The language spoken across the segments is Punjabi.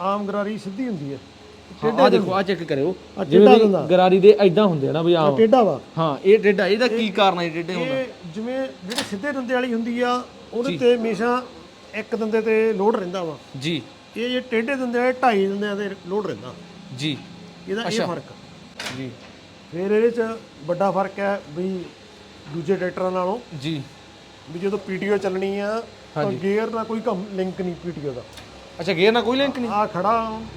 ਆਮ ਗਰਾਰੀ ਸਿੱਧੀ ਹੁੰਦੀ ਹੈ। ਆ ਦੇਖੋ ਆ ਚੈੱਕ ਕਰਿਓ। ਜਿਵੇਂ ਵੀ। ਗਰਾਰੀ ਦੇ ਐਦਾਂ ਹੁੰਦੇ ਆ ਨਾ ਵੀ ਆਮ। ਟੇਢਾ ਵਾ। ਹਾਂ ਇਹ ਟੇਢਾ ਇਹਦਾ ਕੀ ਕਾਰਨ ਹੈ ਟੇਢੇ ਹੁੰਦਾ ਇਹ ਜਿਵੇਂ ਜਿਹੜੇ ਸਿੱਧੇ ਦੰਦੇ ਵਾਲੀ ਹੁੰਦੀ ਆ ਉਹਦੇ ਤੇ ਹਮੇਸ਼ਾ ਇੱਕ ਦੰਦੇ ਤੇ ਲੋਡ ਰਹਿੰਦਾ ਵਾ। ਜੀ। ਇਹ ਜੇ ਟੇਢੇ ਦੰਦੇ ਵਾਲੇ ਢਾਈ ਦੰਦਿਆਂ ਤੇ ਲੋਡ ਰਹਿੰਦਾ। ਜੀ। ਇਹਦਾ ਇਹ ਫ਼ਰਕ। ਜੀ। ਫਿਰ ਇਹਦੇ ਚ ਵੱਡਾ ਫ਼ਰਕ ਹੈ ਵੀ ਦੂਜੇ ਟਰੈਕਟਰਾਂ ਨਾਲੋਂ। ਜੀ। ਵੀ ਜਦੋਂ ਪੀਟੀਓ ਚੱਲਣੀ ਆ ਤਾਂ ਗੇਅਰ ਨਾਲ ਕੋਈ ਕੰਮ ਲਿੰਕ ਨਹੀਂ ਪੀਟੀਓ ਦਾ। ਅੱਛਾ ਗੇਅਰ ਨਾਲ ਕੋਈ ਲਿੰਕ ਨਹੀਂ? ਆ ਖੜਾ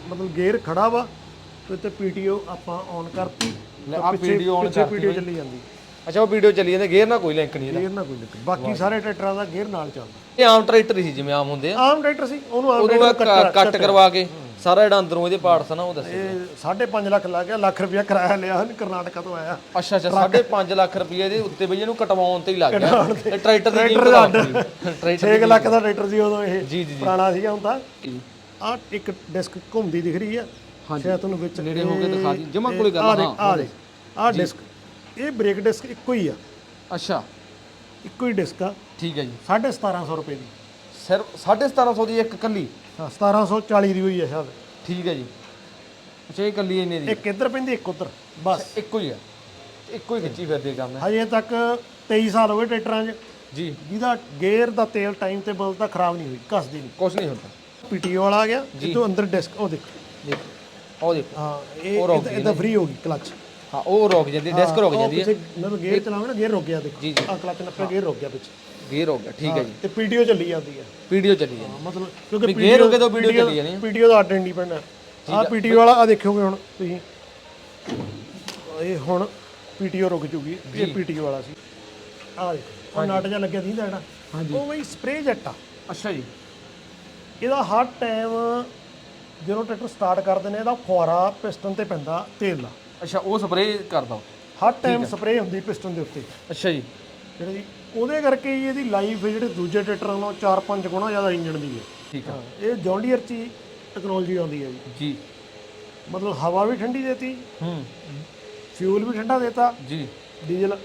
ਮਤਲਬ ਗੇਅਰ ਖੜਾ ਵਾ ਤੇ ਤੇ ਪੀਟੀਓ ਆਪਾਂ ਔਨ ਕਰਤੀ ਲੈ ਆਹ PTO on ਪਿੱਛੇ ਪੀਟੀਓ ਚੱਲੀ ਜਾਂਦੀ। ਅੱਛਾ ਉਹ ਵੀਡੀਓ ਚੱਲੀ ਜਾਂਦੇ ਗੇਅਰ ਨਾਲ ਕੋਈ ਲਿੰਕ ਨਹੀਂ ਇਹਦਾ। ਗੇਅਰ ਨਾਲ ਕੋਈ ਲਿੰਕ ਨਹੀਂ। ਬਾਕੀ ਸਾਰੇ ਟਰੈਕਟਰਾਂ ਦਾ ਗੇਅਰ ਨਾਲ ਚੱਲਦਾ। ਇਹ ਆਮ ਟਰੈਕਟਰ ਹੀ ਸੀ ਜਿਵੇਂ ਆਮ ਹੁੰਦੇ ਆ। ਆਮ ਟਰੈਕਟਰ ਸੀ ਉਹਨੂੰ ਆਮ ਟਰੈਕਟਰ ਕੱਟ ਕਰਵਾ ਕੇ। ਸਾਰਾ ਜਿਹੜਾ ਅੰਦਰੋਂ ਇਹਦੇ ਪਾਰਟਸ ਨਾ ਉਹ ਦੱਸੇ। ਇਹ 5.5 ਲੱਖ ਲੱਗ ਗਿਆ ਲੱਖ ਰੁਪਇਆ ਕਿਰਾਇਆ ਲਿਆ ਉਹਨੇ ਕਰਨਾਟਕਾ ਤੋਂ ਆਇਆ। ਅੱਛਾ ਅੱਛਾ 5.5 ਲੱਖ ਰੁਪਏ ਦੇ ਉੱਤੇ ਬਈ ਇਹਨੂੰ ਕਟਵਾਉਣ ਤੇ ਹੀ ਲੱਗ ਗਿਆ। ਇਹ ਟਰੈਕਟਰ ਦੀ ਕੀਮਤ ਆ ਟਰੈਕਟਰ 6 ਲੱਖ ਦਾ ਟਰੈਕਟਰ ਸੀ ਉਦੋਂ ਇਹ। ਜੀ, ਜੀ, ਪੁਰਾਣਾ ਸੀਗਾ ਹੁਣ ਤਾਂ। ਆ ਇੱਕ ਡਿਸਕ ਘੁੰਮਦੀ ਦਿਖ ਰਹੀ ਆ। ਸ਼ਾਇਦ ਤੁਹਾਨੂੰ ਵਿੱਚ ਨੇੜੇ ਹੋ ਕੇ ਦਿਖਾ ਦੀ। ਜਮਾ ਕੋਲੇ ਕਰ ਆ ਲਾ ਦੇਖ ਆ ਦੇਖ। ਆ ਡਿਸਕ। ਇਹ ਬ੍ਰੇਕ ਡਿਸਕ ਇੱਕੋ ਹੀ ਆ। ਅੱਛਾ। ਇੱਕੋ ਹੀ ਡਿਸਕ ਆ। ਠੀਕ ਹੈ ਜੀ। 1750 ਰੁਪਏ ਦੀ। ਸਿਰਫ 1750 ਦੀ ਇੱਕ ਕੱਲੀ ਹਾਂ 1740 ਦੀ ਹੋਈ ਆ ਸ਼ਾਇਦ। ਠੀਕ ਹੈ ਜੀ। ਅੱਛਾ ਇਹ ਕੱਲੀ ਇੰਨੇ ਦੀ ਇੱਕ ਇੱਧਰ ਪੈਂਦੀ ਇੱਕ ਉੱਧਰ ਬਸ। ਇੱਕੋ ਹੀ ਆ ਇੱਕੋ ਹੀ ਖਿੱਚੀ ਫਿਰਦੇ ਕੰਮ। ਹੈ ਹਜੇ ਤੱਕ 23 ਸਾਲ ਹੋ ਗਏ ਟਰੈਕਟਰਾਂ 'ਚ। ਜੀ। ਜਿਹਦਾ ਗੇਅਰ ਦਾ ਤੇਲ ਟਾਈਮ ਤੇ ਬਦਲਦਾ ਖਰਾਬ ਨਹੀਂ ਹੋਈ ਘਸਦੀ ਨਹੀਂ। ਕੁਛ ਨਹੀਂ ਹੁੰਦਾ। ਪੀਟੀਓ ਵਾਲਾ ਆ ਗਿਆ ਤੋਂ ਅੰਦਰ ਡਿਸਕ ਉਹ ਦੇਖੋ। ਦੇਖੋ ਉਹ ਦੇਖੋ। ਹਾਂ ਇਹ ਇਦਾਂ ਫ੍ਰੀ ਹੋ। ਗਈ ਕਲਚ ਹਾਂ ਉਹ ਰੁਕ ਜਾਂਦੀ ਡਿਸਕ ਰੁਕ ਜਾਂਦੀ ਹੈ। ਪਿੱਛੇ ਮੈਂ ਗੇਅਰ ਚਲਾਵਾਂ ਨਾ ਗੇਅਰ ਰੁਕ ਗਿਆ ਦੇਖੋ। ਆ ਕਲਚ ਨੱਪਿਆ ਗੇਅਰ ਰੁਕ ਗਿਆ ਪਿੱਛੇ। ਗੇਅਰ ਹੋ ਗਿਆ ਠੀਕ ਹੈ ਜੀ। ਤੇ ਪੀਟੀਓ ਚੱਲੀ ਜਾਂਦੀ ਹੈ। ਵੀਡੀਓ ਚੱਲੀ ਜਾਂਦੀ ਹਾਂ, ਮਤਲਬ ਕਿਉਂਕਿ ਵੀ ਹੋ ਕੇ ਤਾਂ video ਚੱਲੀ ਜਾਣੀ ਆ। ਪੀਟੀਓ ਦਾ ਅੱਡ ਇੰਡੀਪੈਂਡੈਂਟ ਆ ਪੀਟੀਓ ਵਾਲਾ ਆ ਦੇਖੋਗੇ ਹੁਣ ਤੁਸੀਂ। ਇਹ ਹੁਣ ਪੀਟੀਓ ਰੁਕ ਜੂਗੀ ਇਹ ਪੀਟੀਓ ਵਾਲਾ ਸੀ। ਆ ਦੇਖੋ ਉਹ ਨਟ ਜਿਹਾ ਲੱਗਿਆ ਸੀ ਜਿਹੜਾ ਉਹ ਬਈ ਸਪਰੇ ਜੈਟ ਆ। ਅੱਛਾ ਜੀ। ਇਹਦਾ ਹਰ ਟਾਈਮ ਜਦੋਂ ਟਰੈਕਟਰ ਸਟਾਰਟ ਕਰਦੇ ਨੇ ਇਹਦਾ ਫੁਆਰਾ ਪਿਸਟਨ ਤੇ ਪੈਂਦਾ ਤੇਲ ਦਾ ਅੱਛਾ ਉਹ ਸਪਰੇਅ ਕਰਦਾ। ਹਰ ਟਾਈਮ ਸਪਰੇ ਹੁੰਦੀ ਪਿਸਟਨ ਦੇ ਉੱਤੇ। ਅੱਛਾ ਜੀ। ਜਿਹੜੀ ਉਹਦੇ ਕਰਕੇ ਹੀ ਇਹਦੀ ਲਾਈਫ ਜਿਹੜੇ ਦੂਜੇ ਟਰੈਕਟਰਾਂ ਨਾਲੋਂ 4-5 ਗੁਣਾ ਜ਼ਿਆਦਾ ਇੰਜਣ ਦੀ ਹੈ। ਠੀਕ ਆ। ਇਹ ਜੌਂਡੀਅਰ ਚ ਹੀ ਟੈਕਨੋਲੋਜੀ ਆਉਂਦੀ ਹੈ ਜੀ। ਜੀ। ਮਤਲਬ ਹਵਾ ਵੀ ਠੰਡੀ ਦੇਤੀ ਹੂੰ। ਫਿਊਲ ਵੀ ਠੰਡਾ ਦੇਤਾ ਜੀ। ਡੀਜ਼ਲ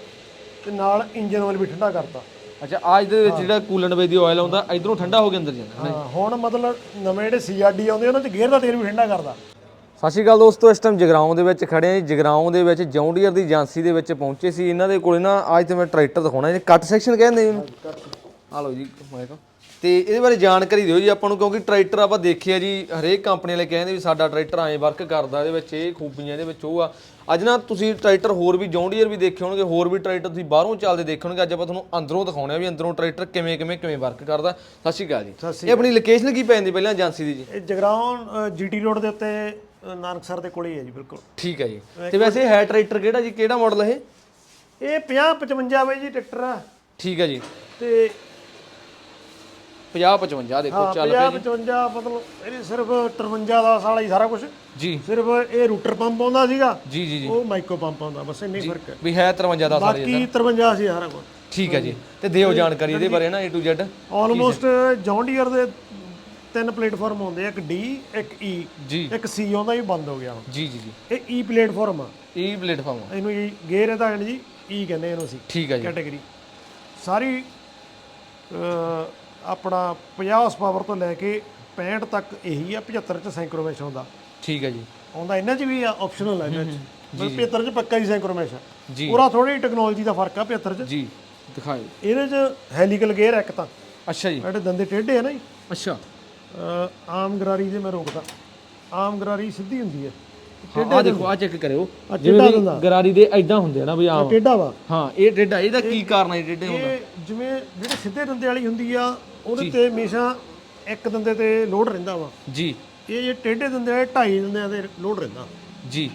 ਤੇ ਨਾਲ ਇੰਜਨ ਆਇਲ ਵੀ ਠੰਡਾ ਕਰਤਾ। ਅੱਛਾ ਆ ਇਹਦੇ ਵਿੱਚ ਜਿਹੜਾ ਕੂਲੈਂਟ ਵੇ ਦੀ ਆਇਲ ਆਉਂਦਾ ਇਧਰੋਂ ਠੰਡਾ ਹੋ ਕੇ ਅੰਦਰ ਜਾਂਦਾ ਹਾਂ ਹੁਣ ਮਤਲਬ ਨਵੇਂ ਜਿਹੜੇ ਸੀਆਰਡੀ ਆਉਂਦੇ ਉਹਨਾਂ ਚ ਗੇਅਰ ਦਾ ਤੇਲ ਵੀ ਠੰਡਾ ਕਰਦਾ। ਸਤਿ ਸ਼੍ਰੀ ਅਕਾਲ ਦੋਸਤੋ ਇਸ ਟਾਈਮ ਜਗਰਾਉਂ ਦੇ ਵਿੱਚ ਖੜੇ ਆ ਜੀ। ਜਗਰਾਉਂ ਦੇ ਵਿੱਚ ਜੌਂਡੀਅਰ ਦੀ ਏਜੰਸੀ ਦੇ ਵਿੱਚ ਪਹੁੰਚੇ ਸੀ। ਇਹਨਾਂ ਦੇ ਕੋਲੇ ਨਾ ਅੱਜ ਤੇ ਮੈਂ ਟਰੈਕਟਰ ਦਿਖਾਉਣਾ ਜੀ। ਕੱਟ ਸੈਕਸ਼ਨ ਕਹਿੰਦੇ ਇਹਨੂੰ ਆ ਲਓ ਜੀ ਮਾਈਕ ਤੇ ਇਹਦੇ ਬਾਰੇ ਜਾਣਕਾਰੀ ਦਿਓ ਜੀ ਆਪਾਂ ਨੂੰ ਕਿਉਂਕਿ ਟਰੈਕਟਰ ਆਪਾਂ ਦੇਖਿਆ ਜੀ ਹਰੇਕ ਕੰਪਨੀ ਵਾਲੇ ਕਹਿੰਦੇ ਵੀ ਸਾਡਾ ਟਰੈਕਟਰ ਐਂ ਵਰਕ ਕਰਦਾ ਇਹਦੇ ਵਿੱਚ ਇਹ ਖੂਬੀਆਂ ਇਹਦੇ ਵਿੱਚ ਉਹ ਆ। ਅੱਜ ਨਾ ਤੁਸੀਂ ਟਰੈਕਟਰ ਹੋਰ ਵੀ ਜੌਂਡੀਅਰ ਵੀ ਦੇਖੇ ਹੋਣਗੇ ਹੋਰ ਵੀ ਟਰੈਕਟਰ ਤੁਸੀਂ ਬਾਹਰੋਂ ਚੱਲਦੇ ਦੇਖੇ ਹੋਣਗੇ। ਅੱਜ ਆਪਾਂ ਤੁਹਾਨੂੰ ਅੰਦਰੋਂ ਦਿਖਾਉਣੇ ਆ ਵੀ ਅੰਦਰੋਂ ਟਰੈਕਟਰ ਕਿਵੇਂ ਕਿਵੇਂ ਕਿਵੇਂ ਵਰਕ ਕਰਦਾ। ਸਤਿ ਸ਼੍ਰੀ ਅਕਾਲ ਜੀ। ਇਹ ਆਪਣੀ ਲੋਕੇਸ਼ਨ ਕੀ ਪੈਂਦੀ ਪਹਿਲਾਂ ਏਜੰਸੀ ਦੀ ਜੀ? ਇਹ ਜਗਰਾਉਂ ਜੀਟੀ ਰੋਡ ਦੇ ਉੱਤੇ ਨਾਨਕਸਰ ਦੇ ਕੋਲੇ ਹੀ ਹੈ ਜੀ ਬਿਲਕੁਲ। ਠੀਕ ਹੈ ਜੀ। ਤੇ ਵੈਸੇ ਹੈ ਟਰੈਕਟਰ ਕਿਹੜਾ ਜੀ ਕਿਹੜਾ ਮਾਡਲ ਇਹ? ਇਹ 50 55 ਵੇ ਜੀ ਟਰੈਕਟਰ ਆ। ਠੀਕ ਹੈ ਜੀ। ਤੇ 50 55 ਦੇਖੋ ਚੱਲ 50 55 ਮਤਲਬ ਇਹਦੀ ਸਿਰਫ 53 ਦਾ ਸਾਲ ਹੀ ਸਾਰਾ ਕੁਝ ਜੀ। ਸਿਰਫ ਇਹ ਰੂਟਰ ਪੰਪ ਆਉਂਦਾ ਸੀਗਾ ਜੀ ਜੀ ਜੀ। ਉਹ ਮਾਈਕੋ ਪੰਪ ਆਉਂਦਾ ਬਸ ਇੰਨਾ ਫ਼ਰਕ ਹੈ। ਵੀ ਹੈ 53 ਦਾ ਸਾਰੇ ਬਾਕੀ 53 ਸੀ ਸਾਰਾ ਕੁਝ ਠੀਕ ਹੈ ਜੀ। ਤੇ ਦਿਓ ਜਾਣਕਾਰੀ ਇਹਦੇ ਬਾਰੇ ਨਾ A to Z almost John Deere ਦੇ ਤਿੰਨ ਪਲੇਟਫਾਰਮ ਆਉਂਦੇ ਆ ਇੱਕ ਡੀ ਇੱਕ ਈ ਜੀ। ਇੱਕ ਸੀ ਆਉਂਦਾ ਇਹ ਬੰਦ ਹੋ ਗਿਆ ਹੁਣ। ਜੀ ਜੀ ਜੀ। ਇਹ ਈ ਪਲੇਟਫਾਰਮ ਆ। ਇਹ ਪਲੇਟਫਾਰਮ ਇਹਨੂੰ ਇਹ ਗੇਅਰ ਇਹਦਾ ਹੈ ਜੀ ਈ ਕਹਿੰਦੇ ਇਹਨੂੰ ਅਸੀਂ ਠੀਕ ਹੈ ਜੀ। ਕੈਟਾਗਰੀ ਸਾਰੀ ਆਪਣਾ 50 ਹਾਰਸ ਪਾਵਰ ਤੋਂ ਲੈ ਕੇ 65 ਤੱਕ ਇਹੀ ਆ 75 ਚ ਸੈਂਕਰੋਮੈਸ਼ ਆਉਂਦਾ ਠੀਕ ਹੈ ਜੀ। ਆਉਂਦਾ ਇਹਨਾਂ 'ਚ ਵੀ ਆ ਆਪਸ਼ਨਲ ਆ ਇਹਨਾਂ 'ਚ। ਮਤਲਬ 75 ਚ ਪੱਕਾ ਹੀ ਸੈਂਕਰੋਮੈਸ਼ ਆ ਜੀ। ਪੂਰਾ ਥੋੜੀ ਟੈਕਨੋਲੋਜੀ ਦਾ ਫ਼ਰਕ ਆ 75 ਚ। ਜੀ ਦਿਖਾਓ। ਇਹਦੇ 'ਚ ਹੈਲੀਕਲ ਗੇਅਰ ਇੱਕ ਤਾਂ। ਅੱਛਾ ਜੀ। ਜਿਹੜੇ ਦੰਦੇ ਟੇਢੇ ਆ ਨਾ ਜੀ। ਅੱਛਾ। ਆਮ ਗਰਾਰੀ ਦੇ ਮੈਂ ਰੋਕਦਾ ਆਮ ਗਰਾਰੀ ਸਿੱਧੀ ਹੁੰਦੀ ਹੈ। ਆ ਦੇਖੋ ਆ ਚੈੱਕ ਕਰਿਓ। ਆਹ ਜਿਵੇਂ। ਗਰਾਰੀ ਦੇ ਐਦਾਂ ਹੁੰਦੇ ਆ ਨਾ ਵੀ ਆਮ। ਟੇਢਾ ਵਾ। ਹਾਂ ਇਹ ਟੇਢਾ ਇਹਦਾ ਕੀ ਕਾਰਨ ਹੈ ਟੇਢੇ ਹੁੰਦਾ ਇਹ ਜਿਵੇਂ ਜਿਹੜੇ ਸਿੱਧੇ ਦੰਦੇ ਵਾਲੀ ਹੁੰਦੀ ਆ ਉਹਦੇ ਤੇ ਹਮੇਸ਼ਾ ਇੱਕ ਦੰਦੇ ਤੇ ਲੋਡ ਰਹਿੰਦਾ ਵਾ। ਜੀ। ਇਹ ਜੇ ਟੇਢੇ ਦੰਦੇ ਵਾਲੇ ਢਾਈ ਦੰਦਿਆਂ ਤੇ ਲੋਡ ਰਹਿੰਦਾ। ਜੀ।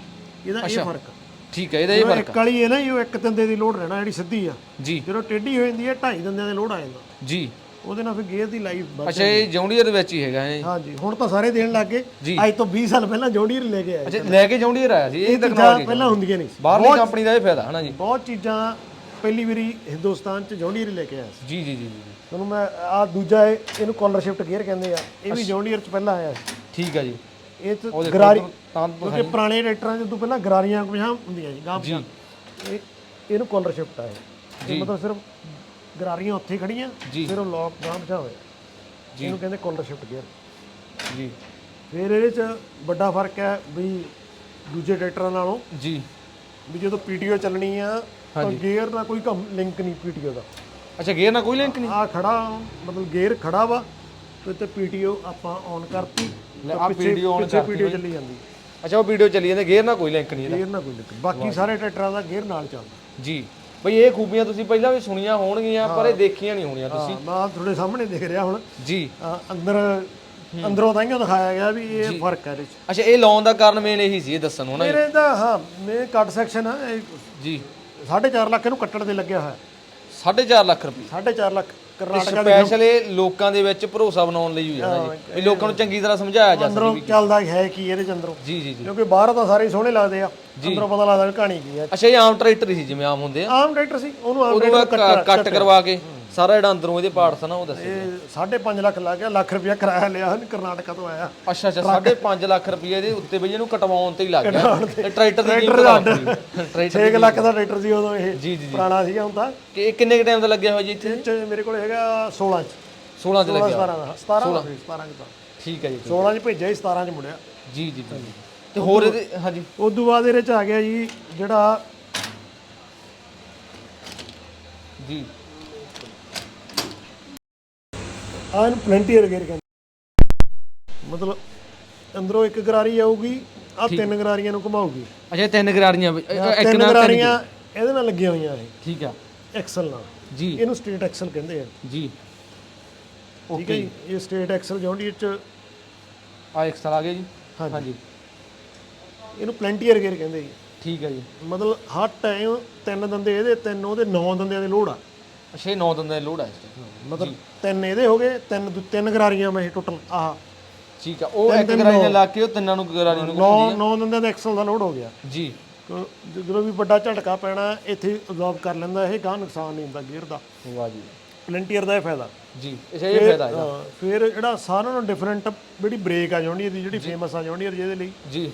ਇਹਦਾ ਇਹ ਫ਼ਰਕ ਆ। ਠੀਕ ਹੈ ਇਹਦਾ ਇਹ ਫ਼ਰਕ ਇੱਕ ਵਾਲੀ ਹੈ ਨਾ ਇਹ ਇੱਕ ਦੰਦੇ ਦੀ ਲੋਡ ਰਹਿਣਾ ਜਿਹੜੀ ਸਿੱਧੀ ਆ। ਜੀ। ਜਦੋਂ ਟੇਢੀ ਹੋ ਜਾਂਦੀ ਹੈ ਢਾਈ ਦੰਦਿਆਂ ਦੇ ਲੋਡ ਆ ਜਾਂਦਾ। ਜੀ। ਉਹਦੇ ਨਾਲ ਫਿਰ ਗੇਅਰ ਦੀ ਲਾਈਫ ਵੱਧ ਅੱਛਾ ਇਹ ਜੌਂਡੀਅਰ ਦੇ ਵਿੱਚ ਹੀ ਹੈਗਾ ਇਹ? ਹਾਂਜੀ ਹੁਣ ਤਾਂ ਸਾਰੇ ਦੇਣ ਲੱਗ ਗਏ। ਜੀ। ਅੱਜ ਤੋਂ 20 ਸਾਲ ਪਹਿਲਾਂ ਜੌਂਡੀਅਰ ਲੈ ਕੇ ਆਏ ਅੱਛਾ ਲੈ ਕੇ ਜੌਂਡੀਅਰ ਆਇਆ ਸੀ ਇਹ ਟੈਕਨੋਲੋਜੀ ਪਹਿਲਾਂ ਹੁੰਦੀਆਂ ਨਹੀਂ ਸੀ। ਬਾਹਰਲੀ ਕੰਪਨੀ ਦਾ ਇਹ ਫਾਇਦਾ ਹੈ ਨਾ ਜੀ? ਬਹੁਤ ਚੀਜ਼ਾਂ ਪਹਿਲੀ ਵਾਰੀ ਹਿੰਦੁਸਤਾਨ ਚ ਜੌਂਡੀਅਰ ਲੈ ਕੇ ਆਇਆ ਸੀ। ਜੀ ਜੀ ਜੀ ਜੀ ਤੁਹਾਨੂੰ ਮੈਂ ਆ ਦੂਜਾ ਇਹ ਇਹਨੂੰ ਕਾਲਰ ਸ਼ਿਫਟ ਗੇਅਰ ਕਹਿੰਦੇ ਆ। ਇਹ ਵੀ ਜੌਂਡੀਅਰ ਚ ਪਹਿਲਾਂ ਆਇਆ ਸੀ। ਠੀਕ ਹੈ ਜੀ। ਇਹ ਦੇਖੋ ਗਰਾਰੀ ਤਾਂ ਕਿਉਂਕਿ ਪੁਰਾਣੇ ਟਰੈਕਟਰਾਂ ਚ ਤੋਂ ਪਹਿਲਾਂ ਗਰਾਰੀਆਂ ਪਛਾਂ ਹੁੰਦੀਆਂ ਜੀ। ਗਾਂ ਇਹ ਇਹਨੂੰ ਕਾਲਰ ਸ਼ਿਫਟ ਆਇਆ। ਇਹ ਮਤਲਬ ਸਿਰਫ ਗਰਾਰੀਆਂ ਉੱਥੇ ਖੜੀਆਂ ਜੀ। ਫਿਰ ਉਹ ਲੌਕ ਗਾਂ ਪਛਾਂ ਹੋਇਆ ਇਹਨੂੰ ਕਹਿੰਦੇ ਕਾਲਰ ਸ਼ਿਫਟ ਗੇਅਰ ਜੀ। ਫਿਰ ਇਹਦੇ ਚ ਵੱਡਾ ਫ਼ਰਕ ਹੈ ਵੀ ਦੂਜੇ ਟਰੈਕਟਰਾਂ ਨਾਲੋਂ ਜੀ। ਵੀ ਜਦੋਂ ਪੀਟੀਓ ਚੱਲਣੀ ਆ ਤਾਂ ਗੇਅਰ ਨਾਲ ਕੋਈ ਕੰਮ ਲਿੰਕ ਨਹੀਂ ਪੀਟੀਓ ਦਾ। ਅੱਛਾ ਗੇਅਰ ਨਾਲ ਕੋਈ ਲਿੰਕ ਨਹੀਂ? ਆ ਖੜਾ ਮਤਲਬ ਗੇਅਰ ਖੜਾ ਵਾ ਤੇ ਤੇ ਪੀਟੀਓ ਆਪਾਂ ਔਨ ਕਰਤੀ ਲੈ, ਆਹ PTO on ਕਰਤੀ ਪੀਟੀਓ। ਚੱਲੀ ਜਾਂਦੀ। ਅੱਛਾ ਉਹ ਵੀਡੀਓ ਚੱਲੀ ਜਾਂਦੇ ਗੇਅਰ ਨਾਲ ਕੋਈ ਲਿੰਕ ਨਹੀਂ ਇਹਦਾ। ਗੇਅਰ ਨਾਲ ਕੋਈ ਲਿੰਕ। ਬਾਕੀ ਸਾਰੇ ਟਰੈਕਟਰਾਂ ਦਾ ਗੇਅਰ ਨਾਲ ਚੱਲਦਾ। ਜੀ। ਬਈ ਇਹ ਖੂਬੀਆਂ ਤੁਸੀਂ ਪਹਿਲਾਂ ਵੀ ਸੁਣੀਆਂ ਹੋਣਗੀਆਂ ਪਰ ਇਹ ਦੇਖੀਆਂ ਨਹੀਂ ਹੋਣੀਆਂ ਤੁਸੀਂ। ਮੈਂ ਤੁਹਾਡੇ ਸਾਹਮਣੇ ਦਿਖ ਰਿਹਾ ਹੁਣ। ਜੀ। ਅੰਦਰ ਅੰਦਰੋਂ ਤਾਂ ਹੀ ਦਿਖਾਇਆ ਗਿਆ ਵੀ ਇਹ ਫ਼ਰਕ ਹੈ ਇਹਦੇ ਚ। ਅੱਛਾ ਇਹ ਲਾਉਣ ਦਾ ਕਾਰਨ ਮੇਨ ਇਹੀ ਸੀ ਇਹ ਦੱਸਣ ਨਾ ਮੇਰੇ ਦਾ ਹਾਂ ਮੇ ਕੱਟ ਸੈਕਸ਼ਨ ਹੈ ਜੀ। 4.5 ਲੱਖ ਇਹਨੂੰ ਕੱਟਣ ਦੇ ਲੱਗਿਆ ਹੋਇਆ। 4.5 ਲੱਖ ਰੁਪਏ। 4.5 ਲੱਖ। ਕਰਨਾਟਕਾ ਦੇ ਸਪੈਸ਼ਲ ਇਹ ਲੋਕਾਂ ਦੇ ਵਿੱਚ ਭਰੋਸਾ ਬਣਾਉਣ ਲਈ ਹੈ ਜੀ। ਵੀ ਲੋਕਾਂ ਨੂੰ ਚੰਗੀ ਤਰ੍ਹਾਂ ਸਮਝਾਇਆ ਜਾ ਅੰਦਰੋਂ ਚੱਲਦਾ ਹੈ ਕੀ ਇਹਦੇ ਚ ਅੰਦਰੋਂ। ਜੀ ਜੀ ਜੀ। ਕਿਉਂਕਿ ਬਾਹਰ ਤਾਂ ਸਾਰੇ ਹੀ ਸੋਹਣੇ ਲੱਗਦੇ ਆ। ਅੰਦਰੋਂ ਪਤਾ ਲੱਗਦਾ ਵੀ ਕਹਾਣੀ ਕੀ ਹੈ। ਅੱਛਾ ਇਹ ਆਮ ਟਰੈਕਟਰ ਹੀ ਸੀ ਜਿਵੇਂ ਆਮ ਹੁੰਦੇ ਆ। ਆਮ ਟਰੈਕਟਰ ਸੀ। ਉਹਨੂੰ ਆਮ ਉਹਨੂੰ ਟਰੈਕਟਰ ਇਹ ਕ- ਕੱਟ ਕਰਵਾ ਕੇ। ਸਾਰਾ ਜਿਹੜਾ ਅੰਦਰੋਂ ਇਹਦੇ ਪਾਰਟਸ ਨਾ ਉਹ ਦੱਸੇ ਇਹ 5.5 ਲੱਖ ਲੱਗ ਗਿਆ ਲੱਖ ਰੁਪਇਆ ਕਿਰਾਇਆ ਲਿਆ ਉਹਨੇ ਕਰਨਾਟਕਾ ਤੋਂ ਆਇਆ। ਅੱਛਾ ਅੱਛਾ 5.5 ਲੱਖ ਰੁਪਏ ਦੇ ਉੱਤੇ ਬਈ ਇਹਨੂੰ ਕਟਵਾਉਣ ਤੇ ਹੀ ਲੱਗ ਗਿਆ। ਇਹ ਟਰੈਕਟਰ ਦੀ ਕੀਮਤ ਟਰੈਕਟਰ 6 ਲੱਖ ਦਾ ਟਰੈਕਟਰ ਸੀ ਉਦੋਂ ਇਹ ਜੀ, ਜੀ, ਪੁਰਾਣਾ ਸੀਗਾ ਹੁਣ ਤਾਂ। ਕਿ ਇਹ ਕਿੰਨੇ ਕ ਟਾਈਮ ਦਾ ਲੱਗਿਆ ਹੋਇਆ ਜੀ ਇੱਥੇ? ਮੇਰੇ ਕੋਲ ਹੈਗਾ 16 ਚ। 16 ਚ 16 ਲੱਗਿਆ। 17 ਦਾ। 17 ਦਾ 17 ਚ ਠੀਕ ਹੈ ਜੀ 16 ਚ ਭੇਜਿਆ ਸੀ 17 ਚ ਮੁੜਿਆ। ਜੀ ਜੀ ਜੀ ਤੇ ਹੋਰ ਇਹਦੇ ਹਾਂਜੀ। ਉਸ ਤੋਂ ਬਾਅਦ ਇਹਦੇ ਚ ਆ ਗਿਆ ਜੀ ਜਿਹੜਾ ਜੀ। ਆਹ ਇਹਨੂੰ ਪਲੈਂਟੀਅਰ ਗੇਅਰ ਕਹਿੰਦੇ ਮਤਲਬ ਅੰਦਰੋਂ ਇੱਕ ਗਰਾਰੀ ਆਊਗੀ ਆ ਤਿੰਨ ਗਰਾਰੀਆਂ ਨੂੰ ਘੁਮਾਊਗੀ। ਅੱਛਾ ਤਿੰਨ ਗਰਾਰੀਆਂ ਇੱਕ ਤਿੰਨ ਨਾਲ ਗਰਾਰੀਆਂ ਇਹਦੇ ਨਾਲ ਲੱਗੀਆਂ ਹੋਈਆਂ ਇਹ। ਠੀਕ ਆ। ਐਕਸਲ ਨਾਲ। ਜੀ। ਇਹਨੂੰ ਸਟੇਟ ਐਕਸਲ ਕਹਿੰਦੇ ਆ। ਜੀ। ਠੀਕ ਹੈ ਜੀ ਇਹ ਸਟੇਟ ਐਕਸਲ ਜੌਂਡੀ ਚ ਆ ਇੱਕ ਸਾਲ ਆ ਗਿਆ ਜੀ। ਹਾਂਜੀ। ਇਹਨੂੰ ਪਲੈਂਟੀਅਰ ਗੇਅਰ ਕਹਿੰਦੇ ਜੀ। ਠੀਕ ਹੈ ਜੀ। ਮਤਲਬ ਹਰ ਟਾਈਮ ਤਿੰਨ ਦੰਦੇ ਇਹਦੇ ਤਿੰਨ ਉਹਦੇ ਨੌ ਦੰਦਿਆਂ ਦੇ ਲੋਡ ਆ। ਅੱਛਾ ਇਹ 9 ਦਿਨ ਦਾ ਲੋਡ ਹੈ ਇਸ ਤੇ ਮਤਲਬ ਤਿੰਨ ਇਹਦੇ ਹੋ ਗਏ ਤਿੰਨ ਦੂ- ਤਿੰਨ ਗਰਾਰੀਆਂ ਮੈਂ ਇਹ ਟੋਟਲ ਆਹ। ਠੀਕ ਆ ਉਹ ਇੱਕ ਗਰਾਰੀ ਨਾਲ ਲਾ ਕੇ ਉਹ ਤਿੰਨਾਂ ਨੂੰ ਗਰਾਰੀ ਨੂੰ ਨੌ ਨੌ ਦੰਦਿਆਂ ਦਾ ਐਕਸਲ ਦਾ ਲੋਡ ਹੋ ਗਿਆ। ਜੀ। ਜਦੋਂ ਵੀ ਵੱਡਾ ਝਟਕਾ ਪੈਣਾ ਇੱਥੇ ਅਬਜ਼ੌਰਬ ਕਰ ਲੈਂਦਾ ਇਹ ਗਾਂ ਨੁਕਸਾਨ ਨਹੀਂ ਹੁੰਦਾ ਗੇਅਰ ਦਾ। ਵਾਹ ਜੀ। ਪਲੈਂਟੀਅਰ ਦਾ ਇਹ ਫਾਇਦਾ। ਜੀ ਅੱਛਾ ਇਹ ਫਾਇਦਾ ਹੈ ਫਿਰ ਜਿਹੜਾ ਸਾਰਿਆਂ ਨਾਲੋਂ ਡਿਫਰੈਂਟ ਜਿਹੜੀ ਬ੍ਰੇਕ ਆ ਜਾਂਦੀ ਇਹਦੀ ਜਿਹੜੀ ਫੇਮਸ ਆ ਜਾਂਦੀ ਜਿਹਦੇ ਲਈ। ਜੀ।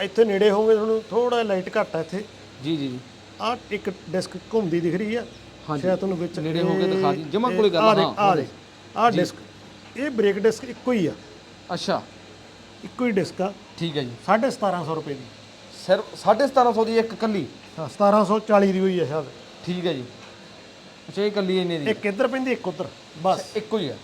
ਇੱਥੇ ਨੇੜੇ ਹੋਵੇ ਤੁਹਾਨੂੰ ਥੋੜਾ ਲਾਈਟ ਘੱਟ ਆ ਇੱਥੇ। ਜੀ ਜੀ ਆ ਇੱਕ ਡਿਸਕ ਘੁੰਮਦੀ ਦਿਖ ਰਹੀ ਆ। ਸ਼ਾਇਦ ਤੁਹਾਨੂੰ ਵਿੱਚ ਨੇੜੇ ਹੋ ਕੇ ਦਿਖਾ ਦੀ। ਜਮਾ ਕੋਲੇ ਕਰ ਆ ਲਾ ਦੇਖ ਹਾਂ ਆ ਦੇਖ। ਆ ਡਿਸਕ ਇਹ ਬ੍ਰੇਕ ਡਿਸਕ ਇੱਕੋ ਹੀ ਆ। ਅੱਛਾ। ਇੱਕੋ ਹੀ ਡਿਸਕ ਆ। ਠੀਕ ਹੈ ਜੀ। 1750 ਰੁਪਏ ਦੀ। ਸਿਰ 1750 ਦੀ ਇੱਕ ਕੱਲੀ? ਹਾਂ 1740 ਦੀ ਹੋਈ ਆ ਸ਼ਾਇਦ ਠੀਕ ਹੈ ਜੀ। ਅੱਛਾ ਇਹ ਕੱਲੀ ਇੰਨੇ ਦੀ ਇੱਕ ਇੱਧਰ ਪੈਂਦੀ ਇੱਕ ਉੱਧਰ। ਬਸ। ਇੱਕੋ ਹੀ ਆ।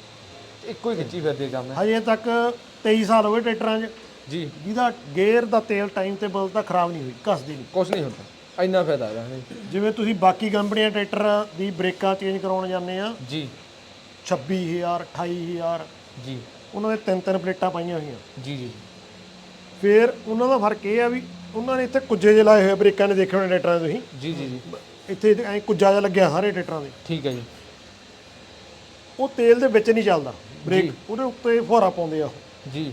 ਇੱਕੋ ਹੀ ਖਿੱਚੀ ਫਿਰਦੀ ਕੰਮ। ਹੈ ਹਜੇ ਤੱਕ 23 ਸਾਲ ਹੋ ਗਏ ਟਰੈਕਟਰਾਂ 'ਚ। ਜੀ। ਜਿਹਦਾ ਗੇਅਰ ਦਾ ਤੇਲ ਟਾਈਮ ਤੇ ਬਦਲਦਾ ਖਰਾਬ ਨਹੀਂ ਹੋਈ ਘਸਦੀ ਨਹੀਂ। ਕੁਝ ਨਹੀਂ ਹੁੰਦਾ। ਇੰਨਾ ਫਾਇਦਾ ਨਹੀਂ ਜਿਵੇਂ ਤੁਸੀਂ ਬਾਕੀ ਕੰਪਨੀਆਂ ਟਰੈਕਟਰ ਦੀ ਬ੍ਰੇਕਾਂ ਚੇਂਜ ਕਰਾਉਣ ਜਾਂਦੇ ਆ ਜੀ। 26000 28000 ਜੀ। ਉਹਨਾਂ ਦੇ ਤਿੰਨ ਤਿੰਨ ਪਲੇਟਾਂ ਪਾਈਆਂ ਹੋਈਆਂ। ਜੀ ਜੀ। ਫਿਰ ਉਹਨਾਂ ਦਾ ਫ਼ਰਕ ਇਹ ਆ ਵੀ ਉਹਨਾਂ ਨੇ ਇੱਥੇ ਕੁੱਜੇ ਜਿਹੇ ਲਾਏ ਹੋਏ ਆ, ਬ੍ਰੇਕਾਂ ਨੇ ਦੇਖੇ ਹੋਣੇ ਟਰੈਕਟਰਾਂ ਦੇ ਤੁਸੀਂ। ਜੀ ਜੀ ਜੀ। ਇੱਥੇ ਐਂ ਕੁੱਜਾ ਜਿਹਾ ਲੱਗਿਆ ਸਾਰੇ ਟਰੈਕਟਰਾਂ ਦੇ। ਠੀਕ ਹੈ ਜੀ। ਉਹ ਤੇਲ ਦੇ ਵਿੱਚ ਨਹੀਂ ਚੱਲਦਾ। ਬ੍ਰੇਕ ਉਹਦੇ ਉੱਤੇ ਫੁਹਾਰਾ ਪਾਉਂਦੇ ਆ ਉਹ। ਜੀ।